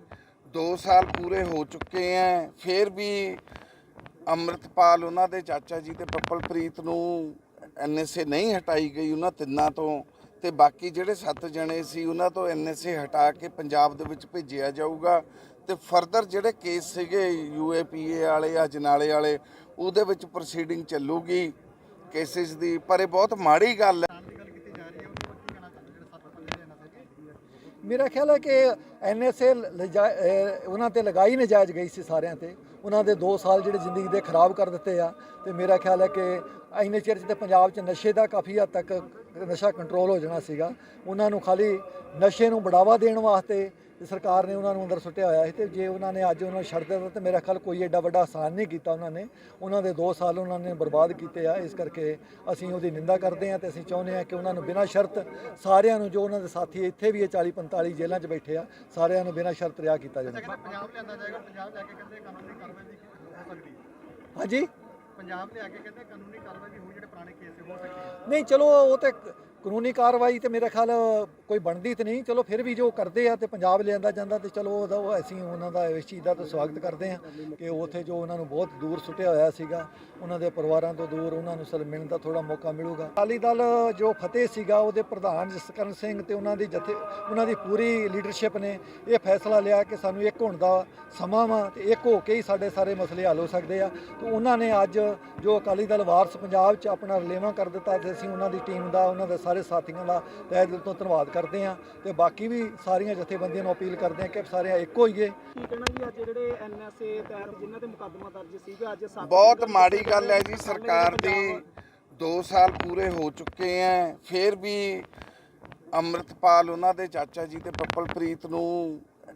2 ਸਾਲ ਪੂਰੇ ਹੋ ਚੁੱਕੇ ਐ ਫਿਰ ਵੀ ਅੰਮ੍ਰਿਤਪਾਲ ਉਹਨਾਂ ਦੇ ਚਾਚਾ ਜੀ ਤੇ ਪੱਪਲਪ੍ਰੀਤ ਨੂੰ ਐਨਐਸਏ ਨਹੀਂ ਹਟਾਈ ਗਈ ਉਹਨਾਂ ਤਿੰਨਾਂ ਤੋਂ ਤੇ ਬਾਕੀ ਜਿਹੜੇ 7 ਜਣੇ ਸੀ ਉਹਨਾਂ ਤੋਂ ਐਨਐਸਏ ਹਟਾ ਕੇ ਪੰਜਾਬ ਦੇ ਵਿੱਚ ਭੇਜਿਆ ਜਾਊਗਾ। ਤੇ ਫਰਦਰ ਜਿਹੜੇ ਕੇਸ ਸੀਗੇ ਯੂਏਪੀਏ ਵਾਲੇ ਆ ਜਨਾਲੇ ਵਾਲੇ, ਉਹਦੇ ਵਿੱਚ ਪ੍ਰੋਸੀਡਿੰਗ ਚੱਲੂਗੀ ਕੇਸਿਸ ਦੀ, ਪਰ ਇਹ ਬਹੁਤ ਮਾੜੀ ਗੱਲ ਹੈ। ਦੀ ਗੱਲ ਹੈ ਉਹਦੇ ਬਾਰੇ ਕੀ ਕਹਿਣਾ ਚਾਹੁੰਦੇ ਮੇਰਾ ਖਿਆਲ ਹੈ ਕਿ ਐਨਐਸਏ ਉਹਨਾਂ ਤੇ ਲਗਾਈ ਨਜਾਇਜ਼ ਗਈ ਸੀ ਸਾਰਿਆਂ ਤੇ। ਉਹਨਾਂ ਦੇ 2 ਸਾਲ ਜਿਹੜੇ ਜ਼ਿੰਦਗੀ ਦੇ ਖਰਾਬ ਕਰ ਦਿੱਤੇ ਆ। ਤੇ ਮੇਰਾ ਖਿਆਲ ਹੈ ਕਿ ਇੰਨੇ ਚਿਰ 'ਚ ਤੇ ਪੰਜਾਬ 'ਚ ਨਸ਼ੇ ਦਾ ਕਾਫੀ ਹੱਦ ਤੱਕ ਨਸ਼ਾ ਕੰਟਰੋਲ ਹੋ ਜਾਣਾ ਸੀਗਾ। ਉਹਨਾਂ ਨੂੰ ਖਾਲੀ ਨਸ਼ੇ ਨੂੰ ਬੜਾਵਾ ਦੇਣ ਵਾਸਤੇ ਤੇ ਸਰਕਾਰ ਨੇ ਉਹਨਾਂ ਨੂੰ ਅੰਦਰ ਸੁੱਟਿਆ ਹੋਇਆ ਸੀ ਤੇ ਜੇ ਉਹਨਾਂ ਨੇ ਅੱਜ ਉਹਨਾਂ ਨੂੰ ਛੱਡ ਦਿੱਤਾ ਤੇ ਮੇਰਾ ਖਿਆਲ ਕੋਈ ਐਡਾ ਵੱਡਾ ਆਸਾਨ ਨਹੀਂ ਕੀਤਾ ਉਹਨਾਂ ਨੇ। ਉਹਨਾਂ ਦੇ 2 ਸਾਲ ਉਹਨਾਂ ਨੇ ਬਰਬਾਦ ਕੀਤੇ ਆ। ਇਸ ਕਰਕੇ ਅਸੀਂ ਉਹਦੀ ਨਿੰਦਾ ਕਰਦੇ ਆ ਤੇ ਅਸੀਂ ਚਾਹੁੰਦੇ ਆ ਕਿ ਉਹਨਾਂ ਨੂੰ ਬਿਨਾਂ ਸ਼ਰਤ ਸਾਰਿਆਂ ਨੂੰ ਜੋ ਉਹਨਾਂ ਦੇ ਸਾਥੀ ਇੱਥੇ ਵੀ ਇਹ 40 45 ਜੇਲ੍ਹਾਂ 'ਚ ਬੈਠੇ ਆ ਸਾਰਿਆਂ ਨੂੰ ਬਿਨਾਂ ਸ਼ਰਤ ਰਿਹਾ ਕੀਤਾ ਜਾਵੇ। ਪੰਜਾਬ ਲਿਆਂਦਾ ਜਾਏਗਾ ਪੰਜਾਬ ਲੈ ਕੇ ਕਹਿੰਦੇ ਕਾਨੂੰਨੀ ਕਾਰਵਾਈ ਦੀ ਹੋ ਸਕਦੀ ਹੈ। ਹਾਂਜੀ? ਪੰਜਾਬ ਲਿਆ ਕੇ ਕਹਿੰਦੇ ਕਾਨੂੰਨੀ ਕਾਰਵਾਈ ਵੀ ਹੋ ਜਿਹੜੇ ਪੁਰਾਣੇ ਕੇਸ ਹੋ ਸਕਦੀ ਹੈ। ਨਹੀਂ ਚਲੋ ਉਹ ਤੇ ਕਾਨੂੰਨੀ ਕਾਰਵਾਈ ਤੇ ਮੇਰੇ ਖਿਆਲ ਕੋਈ ਬਣਦੀ ਤੇ ਨਹੀਂ। ਚਲੋ ਫਿਰ ਵੀ ਜੋ ਕਰਦੇ ਆ ਤੇ ਪੰਜਾਬ ਲਿਆਂਦਾ ਜਾਂਦਾ ਤੇ ਚਲੋ ਉਹਦਾ ਉਹ ਅਸੀਂ ਉਹਨਾਂ ਦਾ ਇਸ ਚੀਜ਼ ਦਾ ਤਾਂ ਸਵਾਗਤ ਕਰਦੇ ਆ ਕਿ ਉੱਥੇ ਜੋ ਉਹਨਾਂ ਨੂੰ ਬਹੁਤ ਦੂਰ ਸੁੱਟਿਆ ਹੋਇਆ ਸੀਗਾ, ਉਹਨਾਂ ਦੇ ਪਰਿਵਾਰਾਂ ਤੋਂ ਦੂਰ ਉਹਨਾਂ ਨੂੰ ਸਰ ਮਿਲਣ ਦਾ ਥੋੜਾ ਮੌਕਾ ਮਿਲੂਗਾ। ਅਕਾਲੀ ਦਲ ਜੋ ਫਤਿਹ ਸੀਗਾ, ਉਹਦੇ ਪ੍ਰਧਾਨ ਜਸਕਰਨ ਸਿੰਘ ਤੇ ਉਹਨਾਂ ਦੀ ਜਥੇ, ਉਹਨਾਂ ਦੀ ਪੂਰੀ ਲੀਡਰਸ਼ਿਪ ਨੇ ਇਹ ਫੈਸਲਾ ਲਿਆ ਕਿ ਸਾਨੂੰ ਇੱਕ ਹੋਣ ਦਾ ਸਮਾਂ ਵਾ ਤੇ ਇੱਕ ਹੋ ਕੇ ਹੀ ਸਾਡੇ ਸਾਰੇ ਮਸਲੇ ਹੱਲ ਹੋ ਸਕਦੇ ਆ। ਤੇ ਉਹਨਾਂ ਨੇ ਅੱਜ ਜੋ ਅਕਾਲੀ ਦਲ ਵਾਰਸ ਪੰਜਾਬ 'ਚ ਆਪਣਾ ਰਲੇਵਾਂ ਕਰ ਦਿੱਤਾ ਤੇ ਅਸੀਂ ਉਹਨਾਂ ਦੀ ਟੀਮ ਦਾ, ਉਹਨਾਂ ਦੇ ਸਾਰੇ ਸਾਥੀਆਂ ਦਾ ਤਹਿ ਦਿਲ ਤੋਂ ਧੰਨਵਾਦ ਕਰਦੇ ਹਾਂ ਤੇ ਬਾਕੀ ਵੀ ਸਾਰੀਆਂ ਜਥੇਬੰਦੀਆਂ ਨੂੰ ਅਪੀਲ ਕਰਦੇ ਹਾਂ ਕਿ ਸਾਰੇ ਇੱਕੋ ਹੋਈਏ। ਕੀ ਕਹਿਣਾ ਜੀ ਅੱਜ ਜਿਹੜੇ ਐਨਐਸਏ ਤਹਿਤ ਜਿਨ੍ਹਾਂ ਤੇ ਮੁਕੱਦਮਾ ਦਰਜ ਸੀਗਾ ਅੱਜ ਬਹੁਤ ਮਾੜੀ ਗੱਲ ਹੈ ਜੀ ਸਰਕਾਰ ਦੀ ਪੰਜਾਬ 2 ਸਾਲ ਪੂਰੇ ਹੋ ਚੁੱਕੇ ਐ ਫਿਰ ਵੀ ਅੰਮ੍ਰਿਤਪਾਲ ਉਹਨਾਂ ਦੇ ਚਾਚਾ ਜੀ ਤੇ ਪੱਪਲਪ੍ਰੀਤ ਨੂੰ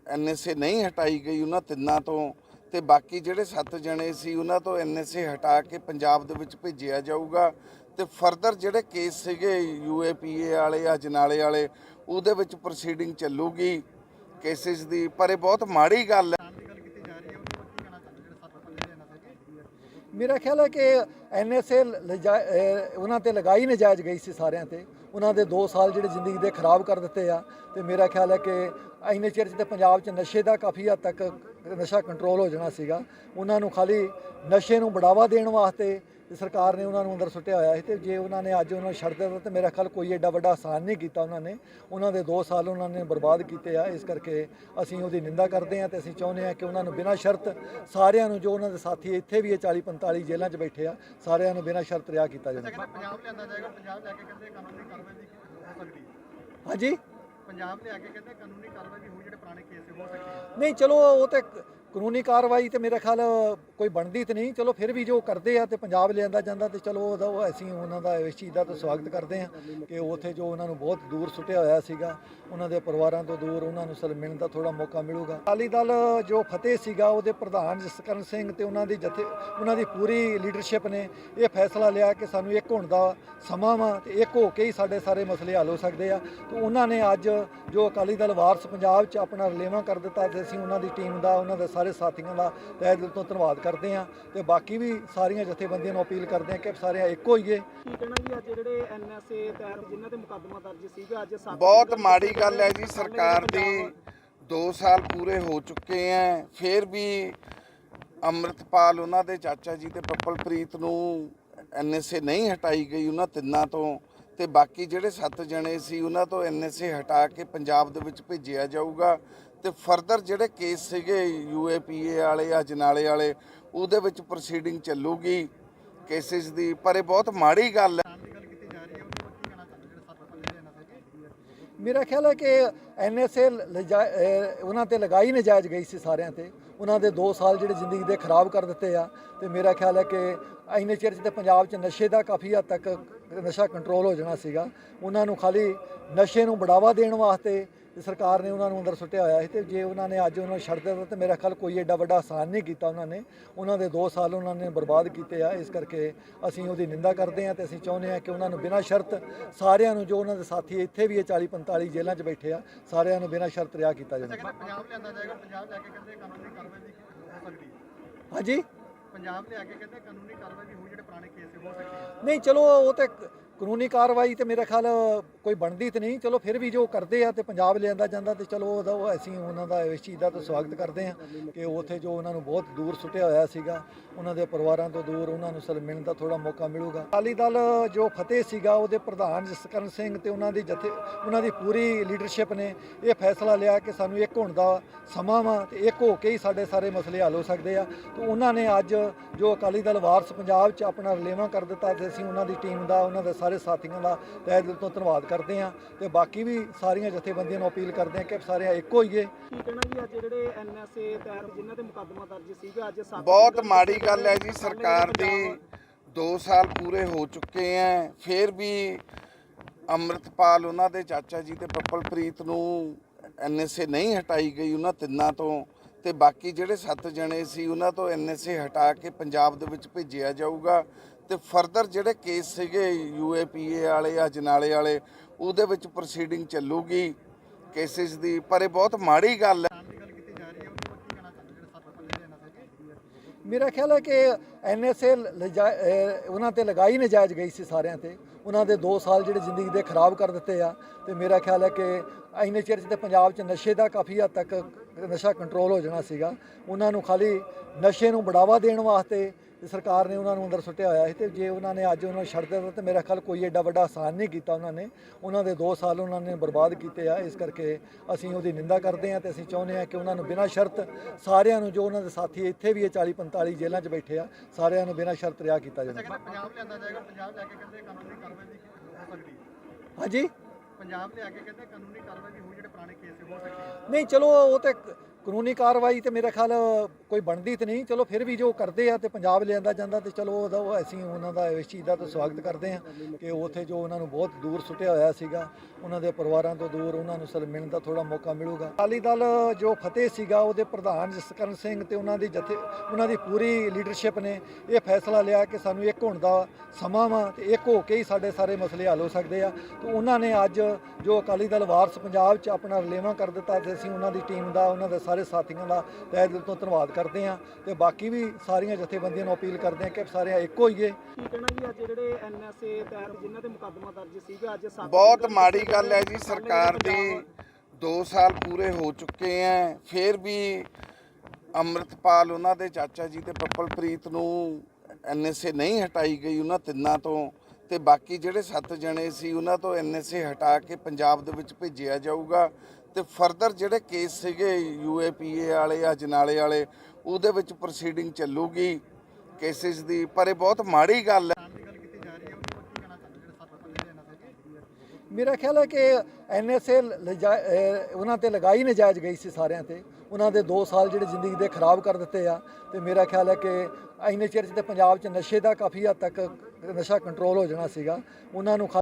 ਐਨਐਸਏ ਨਹੀਂ ਹਟਾਈ ਗਈ ਉਹਨਾਂ ਤਿੰਨਾਂ ਤੋਂ ਤੇ ਬਾਕੀ ਜਿਹੜੇ 7 ਜਣੇ ਸੀ ਉਹਨਾਂ ਤੋਂ ਐਨਐਸਏ ਹਟਾ ਕੇ ਪੰਜਾਬ ਦੇ ਵਿੱਚ ਭੇਜਿਆ ਜਾਊਗਾ। ਤੇ ਫਰਦਰ ਜਿਹੜੇ ਕੇਸ ਸੀਗੇ ਯੂਏਪੀਏ ਵਾਲੇ ਆ ਜਨਾਲੇ ਵਾਲੇ ਉਹਦੇ ਵਿੱਚ ਪ੍ਰੋਸੀਡਿੰਗ ਚੱਲੂਗੀ ਕੇਸਿਸ ਦੀ ਪਰ ਇਹ ਬਹੁਤ ਮਾੜੀ ਗੱਲ ਹੈ। ਮੇਰਾ ਖਿਆਲ ਹੈ ਕਿ ਐਨਐਸਏ ਉਹਨਾਂ ਤੇ ਲਗਾਈ ਨਜਾਇਜ਼ ਗਈ ਸੀ ਸਾਰਿਆਂ ਤੇ। ਉਹਨਾਂ ਦੇ 2 ਸਾਲ ਜਿਹੜੇ ਜ਼ਿੰਦਗੀ ਦੇ ਖਰਾਬ ਕਰ ਦਿੱਤੇ ਆ ਤੇ ਮੇਰਾ ਖਿਆਲ ਹੈ ਕਿ ਇੰਨੇ ਚਿਰ 'ਚ ਤੇ ਪੰਜਾਬ 'ਚ ਨਸ਼ੇ ਦਾ ਕਾਫੀ ਹੱਦ ਤੱਕ ਨਸ਼ਾ ਕੰਟਰੋਲ ਹੋ ਜਾਣਾ ਸੀਗਾ। ਉਹਨਾਂ ਨੂੰ ਖਾਲੀ ਨਸ਼ੇ ਨੂੰ ਬੜਾਵਾ ਦੇਣ ਵਾਸਤੇ ਤੇ ਸਰਕਾਰ ਨੇ ਉਹਨਾਂ ਨੂੰ ਅੰਦਰ ਸੁੱਟਿਆ ਹੋਇਆ ਸੀ ਤੇ ਜੇ ਉਹਨਾਂ ਨੇ ਅੱਜ ਉਹਨਾਂ ਨੂੰ ਛੱਡ ਦਿੱਤਾ ਤੇ ਮੇਰਾ ਖਿਆਲ ਕੋਈ ਐਡਾ ਵੱਡਾ ਆਸਾਨ ਨਹੀਂ ਕੀਤਾ ਉਹਨਾਂ ਨੇ। ਉਹਨਾਂ ਦੇ 2 ਸਾਲ ਉਹਨਾਂ ਨੇ ਬਰਬਾਦ ਕੀਤੇ ਆ। ਇਸ ਕਰਕੇ ਅਸੀਂ ਉਹਦੀ ਨਿੰਦਾ ਕਰਦੇ ਹਾਂ ਤੇ ਅਸੀਂ ਚਾਹੁੰਦੇ ਹਾਂ ਕਿ ਉਹਨਾਂ ਨੂੰ ਬਿਨਾਂ ਸ਼ਰਤ ਸਾਰਿਆਂ ਨੂੰ ਜੋ ਉਹਨਾਂ ਦੇ ਸਾਥੀ ਇੱਥੇ ਵੀ ਇਹ 40 45 ਜੇਲ੍ਹਾਂ 'ਚ ਬੈਠੇ ਆ ਸਾਰਿਆਂ ਨੂੰ ਬਿਨਾਂ ਸ਼ਰਤ ਰਿਹਾ ਕੀਤਾ ਜਾਵੇ। ਕਹਿੰਦੇ ਪੰਜਾਬ ਲਿਆਂਦਾ ਜਾਏਗਾ ਪੰਜਾਬ ਜਾ ਕੇ ਕਹਿੰਦੇ ਕਾਨੂੰਨੀ ਕਾਰਵਾਈ ਵੀ ਹੋ ਸਕਦੀ ਹੈ। ਹਾਂਜੀ? ਪੰਜਾਬ ਲਿਆ ਕੇ ਕਹਿੰਦੇ ਕਾਨੂੰਨੀ ਕਾਰਵਾਈ ਵੀ ਹੋ ਜਿਹੜੇ ਪੁਰਾਣੇ ਕੇਸ ਹੋ ਸਕਦੀ ਹੈ। ਨਹੀਂ ਚਲੋ ਉਹ ਤੇ ਕਾਨੂੰਨੀ ਕਾਰਵਾਈ ਤੇ ਮੇਰੇ ਖਿਆਲ ਕੋਈ ਬਣਦੀ ਤੇ ਨਹੀਂ। ਚਲੋ ਫਿਰ ਵੀ ਜੋ ਕਰਦੇ ਆ ਤੇ ਪੰਜਾਬ ਲਿਆਂਦਾ ਜਾਂਦਾ ਤੇ ਚਲੋ ਉਹਦਾ ਉਹ ਅਸੀਂ ਉਹਨਾਂ ਦਾ ਇਸ ਚੀਜ਼ ਦਾ ਤਾਂ ਸਵਾਗਤ ਕਰਦੇ ਆ ਕਿ ਉੱਥੇ ਜੋ ਉਹਨਾਂ ਨੂੰ ਬਹੁਤ ਦੂਰ ਸੁੱਟਿਆ ਹੋਇਆ ਸੀਗਾ, ਉਹਨਾਂ ਦੇ ਪਰਿਵਾਰਾਂ ਤੋਂ ਦੂਰ ਉਹਨਾਂ ਨੂੰ ਸਰ ਮਿਲਣ ਦਾ ਥੋੜਾ ਮੌਕਾ ਮਿਲੂਗਾ। ਅਕਾਲੀ ਦਲ ਜੋ ਫਤਿਹ ਸੀਗਾ, ਉਹਦੇ ਪ੍ਰਧਾਨ ਜਸਕਰਨ ਸਿੰਘ ਤੇ ਉਹਨਾਂ ਦੀ ਜਥੇ, ਉਹਨਾਂ ਦੀ ਪੂਰੀ ਲੀਡਰਸ਼ਿਪ ਨੇ ਇਹ ਫੈਸਲਾ ਲਿਆ ਕਿ ਸਾਨੂੰ ਇੱਕ ਹੋਣ ਦਾ ਸਮਾਂ ਵਾ ਤੇ ਇੱਕ ਹੋ ਕੇ ਹੀ ਸਾਡੇ ਸਾਰੇ ਮਸਲੇ ਹੱਲ ਹੋ ਸਕਦੇ ਆ। ਤੇ ਉਹਨਾਂ ਨੇ ਅੱਜ ਜੋ ਅਕਾਲੀ ਦਲ ਵਾਰਸ ਪੰਜਾਬ 'ਚ ਆਪਣਾ ਰਲੇਵਾਂ ਕਰ ਦਿੱਤਾ ਤੇ ਅਸੀਂ ਉਹਨਾਂ ਦੀ ਟੀਮ ਦਾ, ਉਹਨਾਂ ਦੇ ਸਾਰੇ ਸਾਥੀਆਂ ਦਾ ਤਹਿ ਦਿਲ ਤੋਂ ਧੰਨਵਾਦ ਕਰਦੇ ਹਾਂ ਤੇ ਬਾਕੀ ਵੀ ਸਾਰੀਆਂ ਜਥੇਬੰਦੀਆਂ ਨੂੰ ਅਪੀਲ ਕਰਦੇ ਹਾਂ ਕਿ ਸਾਰੇ ਇੱਕੋ ਹੋਈਏ। ਕੀ ਕਹਿਣਾ ਜੀ ਅੱਜ ਜਿਹੜੇ ਐਨਐਸਏ ਤਹਿਤ ਜਿਨ੍ਹਾਂ ਤੇ ਮੁਕੱਦਮਾ ਦਰਜ ਸੀਗਾ ਅੱਜ ਸੱਤ ਬਹੁਤ ਮਾੜੀ ਗੱਲ ਹੈ ਜੀ ਸਰਕਾਰ ਦੀ ਪੰਜਾਬ 2 ਸਾਲ ਪੂਰੇ ਹੋ ਚੁੱਕੇ ਐ ਫਿਰ ਵੀ ਅੰਮ੍ਰਿਤਪਾਲ ਉਹਨਾਂ ਦੇ ਚਾਚਾ ਜੀ ਤੇ ਪੱਪਲਪ੍ਰੀਤ ਨੂੰ ਐਨਐਸਏ ਨਹੀਂ ਹਟਾਈ ਗਈ ਉਹਨਾਂ ਤਿੰਨਾਂ ਤੋਂ ਤੇ ਬਾਕੀ ਜਿਹੜੇ 7 ਜਣੇ ਸੀ ਉਹਨਾਂ ਤੋਂ ਐਨਐਸਏ ਹਟਾ ਕੇ ਪੰਜਾਬ ਦੇ ਵਿੱਚ ਭੇਜਿਆ ਜਾਊਗਾ। ਤੇ ਫਰਦਰ ਜਿਹੜੇ ਕੇਸ ਸੀਗੇ ਯੂਏਪੀਏ ਵਾਲੇ ਆ ਜਨਾਲੇ ਵਾਲੇ, ਉਹਦੇ ਵਿੱਚ ਪ੍ਰੋਸੀਡਿੰਗ ਚੱਲੂਗੀ ਕੇਸਿਸ ਦੀ, ਪਰ ਇਹ ਬਹੁਤ ਮਾੜੀ ਗੱਲ ਹੈ। ਦੀ ਗੱਲ ਹੈ ਉਹਦੇ ਬਾਰੇ ਕੀ ਕਹਿਣਾ ਚਾਹੁੰਦੇ ਮੇਰਾ ਖਿਆਲ ਹੈ ਕਿ ਐਨਐਸਏ ਉਹਨਾਂ ਤੇ ਲਗਾਈ ਨਜਾਇਜ਼ ਗਈ ਸੀ ਸਾਰਿਆਂ ਤੇ। ਉਹਨਾਂ ਦੇ 2 ਸਾਲ ਜਿਹੜੇ ਜ਼ਿੰਦਗੀ ਦੇ ਖਰਾਬ ਕਰ ਦਿੱਤੇ ਆ। ਤੇ ਮੇਰਾ ਖਿਆਲ ਹੈ ਕਿ ਇੰਨੇ ਚਿਰ 'ਚ ਤੇ ਪੰਜਾਬ 'ਚ ਨਸ਼ੇ ਦਾ ਕਾਫੀ ਹੱਦ ਤੱਕ ਨਸ਼ਾ ਕੰਟਰੋਲ ਹੋ ਜਾਣਾ ਸੀਗਾ। ਉਹਨਾਂ ਨੂੰ ਖਾਲੀ ਨਸ਼ੇ ਨੂੰ ਬੜਾਵਾ ਦੇਣ ਵਾਸਤੇ ਤੇ ਸਰਕਾਰ ਨੇ ਉਹਨਾਂ ਨੂੰ ਅੰਦਰ ਸੁੱਟਿਆ ਹੋਇਆ ਸੀ ਤੇ ਜੇ ਉਹਨਾਂ ਨੇ ਅੱਜ ਉਹਨਾਂ ਨੂੰ ਛੱਡ ਦਿੱਤਾ ਤੇ ਮੇਰਾ ਖਿਆਲ ਕੋਈ ਐਡਾ ਵੱਡਾ ਆਸਾਨ ਨਹੀਂ ਕੀਤਾ ਉਹਨਾਂ ਨੇ। ਉਹਨਾਂ ਦੇ 2 ਸਾਲ ਉਹਨਾਂ ਨੇ ਬਰਬਾਦ ਕੀਤੇ ਆ। ਇਸ ਕਰਕੇ ਅਸੀਂ ਉਹਦੀ ਨਿੰਦਾ ਕਰਦੇ ਹਾਂ ਤੇ ਅਸੀਂ ਚਾਹੁੰਦੇ ਹਾਂ ਕਿ ਉਹਨਾਂ ਨੂੰ ਬਿਨਾਂ ਸ਼ਰਤ ਸਾਰਿਆਂ ਨੂੰ ਜੋ ਉਹਨਾਂ ਦੇ ਸਾਥੀ ਇੱਥੇ ਵੀ ਇਹ 40 45 ਜੇਲ੍ਹਾਂ 'ਚ ਬੈਠੇ ਆ ਸਾਰਿਆਂ ਨੂੰ ਬਿਨਾਂ ਸ਼ਰਤ ਰਿਹਾ ਕੀਤਾ ਜਾਵੇ। ਪੰਜਾਬ ਲਿਆਂਦਾ ਜਾਏਗਾ ਪੰਜਾਬ ਜਾ ਕੇ ਕਹਿੰਦੇ ਕਾਨੂੰਨੀ ਕਾਰਵਾਈ ਵੀ ਹੋ ਸਕਦੀ ਹੈ। ਹਾਂਜੀ? ਪੰਜਾਬ ਲਿਆ ਕੇ ਕਹਿੰਦੇ ਕਾਨੂੰਨੀ ਕਾਰਵਾਈ ਵੀ ਹੋ ਜਿਹੜੇ ਪੁਰਾਣੇ ਕੇਸ ਹੋ ਸਕਦੀ ਹੈ। ਨਹੀਂ ਚਲੋ ਉਹ ਤੇ ਕਾਨੂੰਨੀ ਕਾਰਵਾਈ ਤੇ ਮੇਰੇ ਖਿਆਲ ਕੋਈ ਬਣਦੀ ਤੇ ਨਹੀਂ। ਚਲੋ ਫਿਰ ਵੀ ਜੋ ਕਰਦੇ ਆ ਤੇ ਪੰਜਾਬ ਲਿਆਂਦਾ ਜਾਂਦਾ ਤੇ ਚਲੋ ਉਹਦਾ ਉਹ ਅਸੀਂ ਉਹਨਾਂ ਦਾ ਇਸ ਚੀਜ਼ ਦਾ ਤਾਂ ਸਵਾਗਤ ਕਰਦੇ ਆ ਕਿ ਉੱਥੇ ਜੋ ਉਹਨਾਂ ਨੂੰ ਬਹੁਤ ਦੂਰ ਸੁੱਟਿਆ ਹੋਇਆ ਸੀਗਾ, ਉਹਨਾਂ ਦੇ ਪਰਿਵਾਰਾਂ ਤੋਂ ਦੂਰ ਉਹਨਾਂ ਨੂੰ ਸਰ ਮਿਲਣ ਦਾ ਥੋੜਾ ਮੌਕਾ ਮਿਲੂਗਾ। ਅਕਾਲੀ ਦਲ ਜੋ ਫਤਿਹ ਸੀਗਾ, ਉਹਦੇ ਪ੍ਰਧਾਨ ਜਸਕਰਨ ਸਿੰਘ ਤੇ ਉਹਨਾਂ ਦੀ ਜਥੇ, ਉਹਨਾਂ ਦੀ ਪੂਰੀ ਲੀਡਰਸ਼ਿਪ ਨੇ ਇਹ ਫੈਸਲਾ ਲਿਆ ਕਿ ਸਾਨੂੰ ਇੱਕ ਹੋਣ ਦਾ ਸਮਾਂ ਵਾ ਤੇ ਇੱਕ ਹੋ ਕੇ ਹੀ ਸਾਡੇ ਸਾਰੇ ਮਸਲੇ ਹੱਲ ਹੋ ਸਕਦੇ ਆ। ਤੇ ਉਹਨਾਂ ਨੇ ਅੱਜ ਜੋ ਅਕਾਲੀ ਦਲ ਵਾਰਸ ਪੰਜਾਬ 'ਚ ਆਪਣਾ ਰਲੇਵਾਂ ਕਰ ਦਿੱਤਾ ਤੇ ਅਸੀਂ ਉਹਨਾਂ ਦੀ ਟੀਮ ਦਾ, ਉਹਨਾਂ ਦੇ ਸਾਰੇ ਸਾਥੀਆਂ ਦਾ ਤਹਿ ਦਿਲ ਤੋਂ ਧੰਨਵਾਦ ਕਰਦੇ ਹਾਂ ਤੇ ਬਾਕੀ ਵੀ ਸਾਰੀਆਂ ਜਥੇਬੰਦੀਆਂ ਨੂੰ ਅਪੀਲ ਕਰਦੇ ਹਾਂ ਕਿ ਸਾਰੇ ਇੱਕੋ ਹੋਈਏ। ਕੀ ਕਹਿਣਾ ਜੀ ਅੱਜ ਜਿਹੜੇ ਐਨਐਸਏ ਤਹਿਤ ਜਿਨ੍ਹਾਂ ਤੇ ਮੁਕੱਦਮਾ ਦਰਜ ਸੀਗਾ ਅੱਜ ਸੱਤ ਬਹੁਤ ਮਾੜੀ ਗੱਲ ਹੈ ਜੀ ਸਰਕਾਰ ਦੀ ਪੰਜਾਬ 2 ਸਾਲ ਪੂਰੇ ਹੋ ਚੁੱਕੇ ਐ ਫਿਰ ਵੀ ਅੰਮ੍ਰਿਤਪਾਲ ਉਹਨਾਂ ਦੇ ਚਾਚਾ ਜੀ ਤੇ ਪੱਪਲਪ੍ਰੀਤ ਨੂੰ ਐਨਐਸਏ ਨਹੀਂ ਹਟਾਈ ਗਈ ਉਹਨਾਂ ਤਿੰਨਾਂ ਤੋਂ ਤੇ ਬਾਕੀ ਜਿਹੜੇ 7 ਜਣੇ ਸੀ ਉਹਨਾਂ ਤੋਂ ਐਨਐਸਏ ਹਟਾ ਕੇ ਪੰਜਾਬ ਦੇ ਵਿੱਚ ਭੇਜਿਆ ਜਾਊਗਾ। ਤੇ ਫਰਦਰ ਜਿਹੜੇ ਕੇਸ ਸੀਗੇ ਯੂਏਪੀਏ ਵਾਲੇ ਆ ਜਨਾਲੇ ਵਾਲੇ, ਉਹਦੇ ਵਿੱਚ ਪ੍ਰੋਸੀਡਿੰਗ ਚੱਲੂਗੀ ਕੇਸਿਸ ਦੀ, ਪਰ ਇਹ ਬਹੁਤ ਮਾੜੀ ਗੱਲ ਹੈ। ਦੀ ਗੱਲ ਹੈ ਉਹਦੇ ਬਾਰੇ ਕੀ ਕਹਿਣਾ ਚਾਹੁੰਦੇ ਮੇਰਾ ਖਿਆਲ ਹੈ ਕਿ ਐਨਐਸਏ ਉਹਨਾਂ ਤੇ ਲਗਾਈ ਨਜਾਇਜ਼ ਗਈ ਸੀ ਸਾਰਿਆਂ ਤੇ। ਉਹਨਾਂ ਦੇ 2 ਸਾਲ ਜਿਹੜੇ ਜ਼ਿੰਦਗੀ ਦੇ ਖਰਾਬ ਕਰ ਦਿੱਤੇ ਆ। ਤੇ ਮੇਰਾ ਖਿਆਲ ਹੈ ਕਿ ਇੰਨੇ ਚਿਰ 'ਚ ਤੇ ਪੰਜਾਬ 'ਚ ਨਸ਼ੇ ਦਾ ਕਾਫੀ ਹੱਦ ਤੱਕ ਨਸ਼ਾ ਕੰਟਰੋਲ ਹੋ ਜਾਣਾ ਸੀਗਾ। ਉਹਨਾਂ ਨੂੰ ਖਾਲੀ ਨਸ਼ੇ ਨੂੰ ਬੜਾਵਾ ਦੇਣ ਵਾਸਤੇ ਤੇ ਸਰਕਾਰ ਨੇ ਉਹਨਾਂ ਨੂੰ ਅੰਦਰ ਸੁੱਟਿਆ ਹੋਇਆ ਸੀ ਤੇ ਜੇ ਉਹਨਾਂ ਨੇ ਅੱਜ ਉਹਨਾਂ ਨੂੰ ਛੱਡ ਦਿੱਤਾ ਤੇ ਮੇਰਾ ਖਿਆਲ ਕੋਈ ਐਡਾ ਵੱਡਾ ਆਸਾਨ ਨਹੀਂ ਕੀਤਾ ਉਹਨਾਂ ਨੇ। ਉਹਨਾਂ ਦੇ 2 ਸਾਲ ਉਹਨਾਂ ਨੇ ਬਰਬਾਦ ਕੀਤੇ ਆ। ਇਸ ਕਰਕੇ ਅਸੀਂ ਉਹਦੀ ਨਿੰਦਾ ਕਰਦੇ ਆ ਤੇ ਅਸੀਂ ਚਾਹੁੰਦੇ ਆ ਕਿ ਉਹਨਾਂ ਨੂੰ ਬਿਨਾਂ ਸ਼ਰਤ ਸਾਰਿਆਂ ਨੂੰ ਜੋ ਉਹਨਾਂ ਦੇ ਸਾਥੀ ਇੱਥੇ ਵੀ ਇਹ 40 45 ਜੇਲ੍ਹਾਂ 'ਚ ਬੈਠੇ ਆ ਸਾਰਿਆਂ ਨੂੰ ਬਿਨਾਂ ਸ਼ਰਤ ਰਿਹਾ ਕੀਤਾ ਜਾਵੇ। ਪੰਜਾਬ ਲਿਆਂਦਾ ਜਾਏਗਾ ਪੰਜਾਬ ਲੈ ਕੇ ਕਹਿੰਦੇ ਕਾਨੂੰਨੀ ਕਾਰਵਾਈ ਦੀ ਹੋ ਸਕਦੀ ਹੈ। ਹਾਂਜੀ? ਪੰਜਾਬ ਲਿਆ ਕੇ ਕਹਿੰਦੇ ਕਾਨੂੰਨੀ ਕਾਰਵਾਈ ਵੀ ਹੋਊ ਜਿਹੜੇ ਪੁਰਾਣੇ ਕੇਸ ਹੋ ਸਕਦੀ ਹੈ। ਨਹੀਂ ਚਲੋ ਉਹ ਤੇ ਕਾਨੂੰਨੀ ਕਾਰਵਾਈ ਤੇ ਮੇਰੇ ਖਿਆਲ ਕੋਈ ਬਣਦੀ ਤੇ ਨਹੀਂ। ਚਲੋ ਫਿਰ ਵੀ ਜੋ ਕਰਦੇ ਆ ਤੇ ਪੰਜਾਬ ਲਿਆਂਦਾ ਜਾਂਦਾ ਤੇ ਚਲੋ ਉਹਦਾ ਉਹ ਅਸੀਂ ਉਹਨਾਂ ਦਾ ਇਸ ਚੀਜ਼ ਦਾ ਤਾਂ ਸਵਾਗਤ ਕਰਦੇ ਆ ਕਿ ਉੱਥੇ ਜੋ ਉਹਨਾਂ ਨੂੰ ਬਹੁਤ ਦੂਰ ਸੁੱਟਿਆ ਹੋਇਆ ਸੀਗਾ, ਉਹਨਾਂ ਦੇ ਪਰਿਵਾਰਾਂ ਤੋਂ ਦੂਰ ਉਹਨਾਂ ਨੂੰ ਸਰ ਮਿਲਣ ਦਾ ਥੋੜਾ ਮੌਕਾ ਮਿਲੂਗਾ। ਅਕਾਲੀ ਦਲ ਜੋ ਫਤਿਹ ਸੀਗਾ, ਉਹਦੇ ਪ੍ਰਧਾਨ ਜਸਕਰਨ ਸਿੰਘ ਤੇ ਉਹਨਾਂ ਦੀ ਜਥੇ, ਉਹਨਾਂ ਦੀ ਪੂਰੀ ਲੀਡਰਸ਼ਿਪ ਨੇ ਇਹ ਫੈਸਲਾ ਲਿਆ ਕਿ ਸਾਨੂੰ ਇੱਕ ਹੋਣ ਦਾ ਸਮਾਂ ਵਾ ਤੇ ਇੱਕ ਹੋ ਕੇ ਹੀ ਸਾਡੇ ਸਾਰੇ ਮਸਲੇ ਹੱਲ ਹੋ ਸਕਦੇ ਆ। ਤੇ ਉਹਨਾਂ ਨੇ ਅੱਜ ਜੋ ਅਕਾਲੀ ਦਲ ਵਾਰਸ ਪੰਜਾਬ 'ਚ ਆਪਣਾ ਰਲੇਵਾਂ ਕਰ ਦਿੱਤਾ ਤੇ ਅਸੀਂ ਉਹਨਾਂ ਦੀ ਟੀਮ ਦਾ, ਉਹਨਾਂ ਦਾ ਸਾਰੇ ਸਾਥੀਆਂ ਦਾ ਤਹਿ ਦਿਲ ਤੋਂ ਧੰਨਵਾਦ ਕਰਦੇ ਹਾਂ ਤੇ ਬਾਕੀ ਵੀ ਸਾਰੀਆਂ ਜਥੇਬੰਦੀਆਂ ਨੂੰ ਅਪੀਲ ਕਰਦੇ ਹਾਂ ਕਿ ਸਾਰੇ ਇੱਕ ਹੋਈਏ ਕੀ ਕਹਿਣਾ ਜੀ ਅੱਜ ਜਿਹੜੇ ਐਨਐਸਏ ਤਹਿਤ ਜਿਨ੍ਹਾਂ ਤੇ ਮੁਕੱਦਮਾ ਦਰਜ ਸੀਗਾ ਅੱਜ ਬਹੁਤ ਮਾੜੀ ਗੱਲ ਹੈ ਜੀ ਸਰਕਾਰ ਦੀ ਪੰਜਾਬ 2 ਸਾਲ ਪੂਰੇ ਹੋ ਚੁੱਕੇ ਐ ਫਿਰ ਵੀ ਅੰਮ੍ਰਿਤਪਾਲ ਉਹਨਾਂ ਦੇ ਚਾਚਾ ਜੀ ਤੇ ਪੱਪਲਪ੍ਰੀਤ ਨੂੰ ਐਨਐਸਏ ਨਹੀਂ ਹਟਾਈ ਗਈ ਉਹਨਾਂ ਤਿੰਨਾਂ ਤੋਂ ਤੇ ਬਾਕੀ ਜਿਹੜੇ 7 ਜਣੇ ਸੀ ਉਹਨਾਂ ਤੋਂ ਐਨਐਸਏ ਹਟਾ ਕੇ ਪੰਜਾਬ ਦੇ ਵਿੱਚ ਭੇਜਿਆ ਜਾਊਗਾ। ਤੇ ਫਰਦਰ ਜਿਹੜੇ ਕੇਸ ਸੀਗੇ ਯੂਏਪੀਏ ਵਾਲੇ ਆ ਜਨਾਲੇ ਵਾਲੇ, ਉਹਦੇ ਵਿੱਚ ਪ੍ਰੋਸੀਡਿੰਗ ਚੱਲੂਗੀ ਕੇਸਿਸ ਦੀ, ਪਰ ਇਹ ਬਹੁਤ ਮਾੜੀ ਗੱਲ ਹੈ। ਦੀ ਗੱਲ ਹੈ ਉਹਦੇ ਬਾਰੇ ਕੀ ਕਹਿਣਾ ਚਾਹੁੰਦੇ ਮੇਰਾ ਖਿਆਲ ਹੈ ਕਿ ਐਨਐਸਏ ਉਹਨਾਂ ਤੇ ਲਗਾਈ ਨਜਾਇਜ਼ ਗਈ ਸੀ ਸਾਰਿਆਂ ਤੇ। ਉਹਨਾਂ ਦੇ 2 ਸਾਲ ਜਿਹੜੇ ਜ਼ਿੰਦਗੀ ਦੇ ਖਰਾਬ ਕਰ ਦਿੱਤੇ ਆ। ਤੇ ਮੇਰਾ ਖਿਆਲ ਹੈ ਕਿ ਇੰਨੇ ਚਿਰ 'ਚ ਤੇ ਪੰਜਾਬ 'ਚ ਨਸ਼ੇ ਦਾ ਕਾਫੀ ਹੱਦ ਤੱਕ ਨਸ਼ਾ ਕੰਟਰੋਲ ਹੋ ਜਾਣਾ ਸੀਗਾ। ਉਹਨਾਂ ਨੂੰ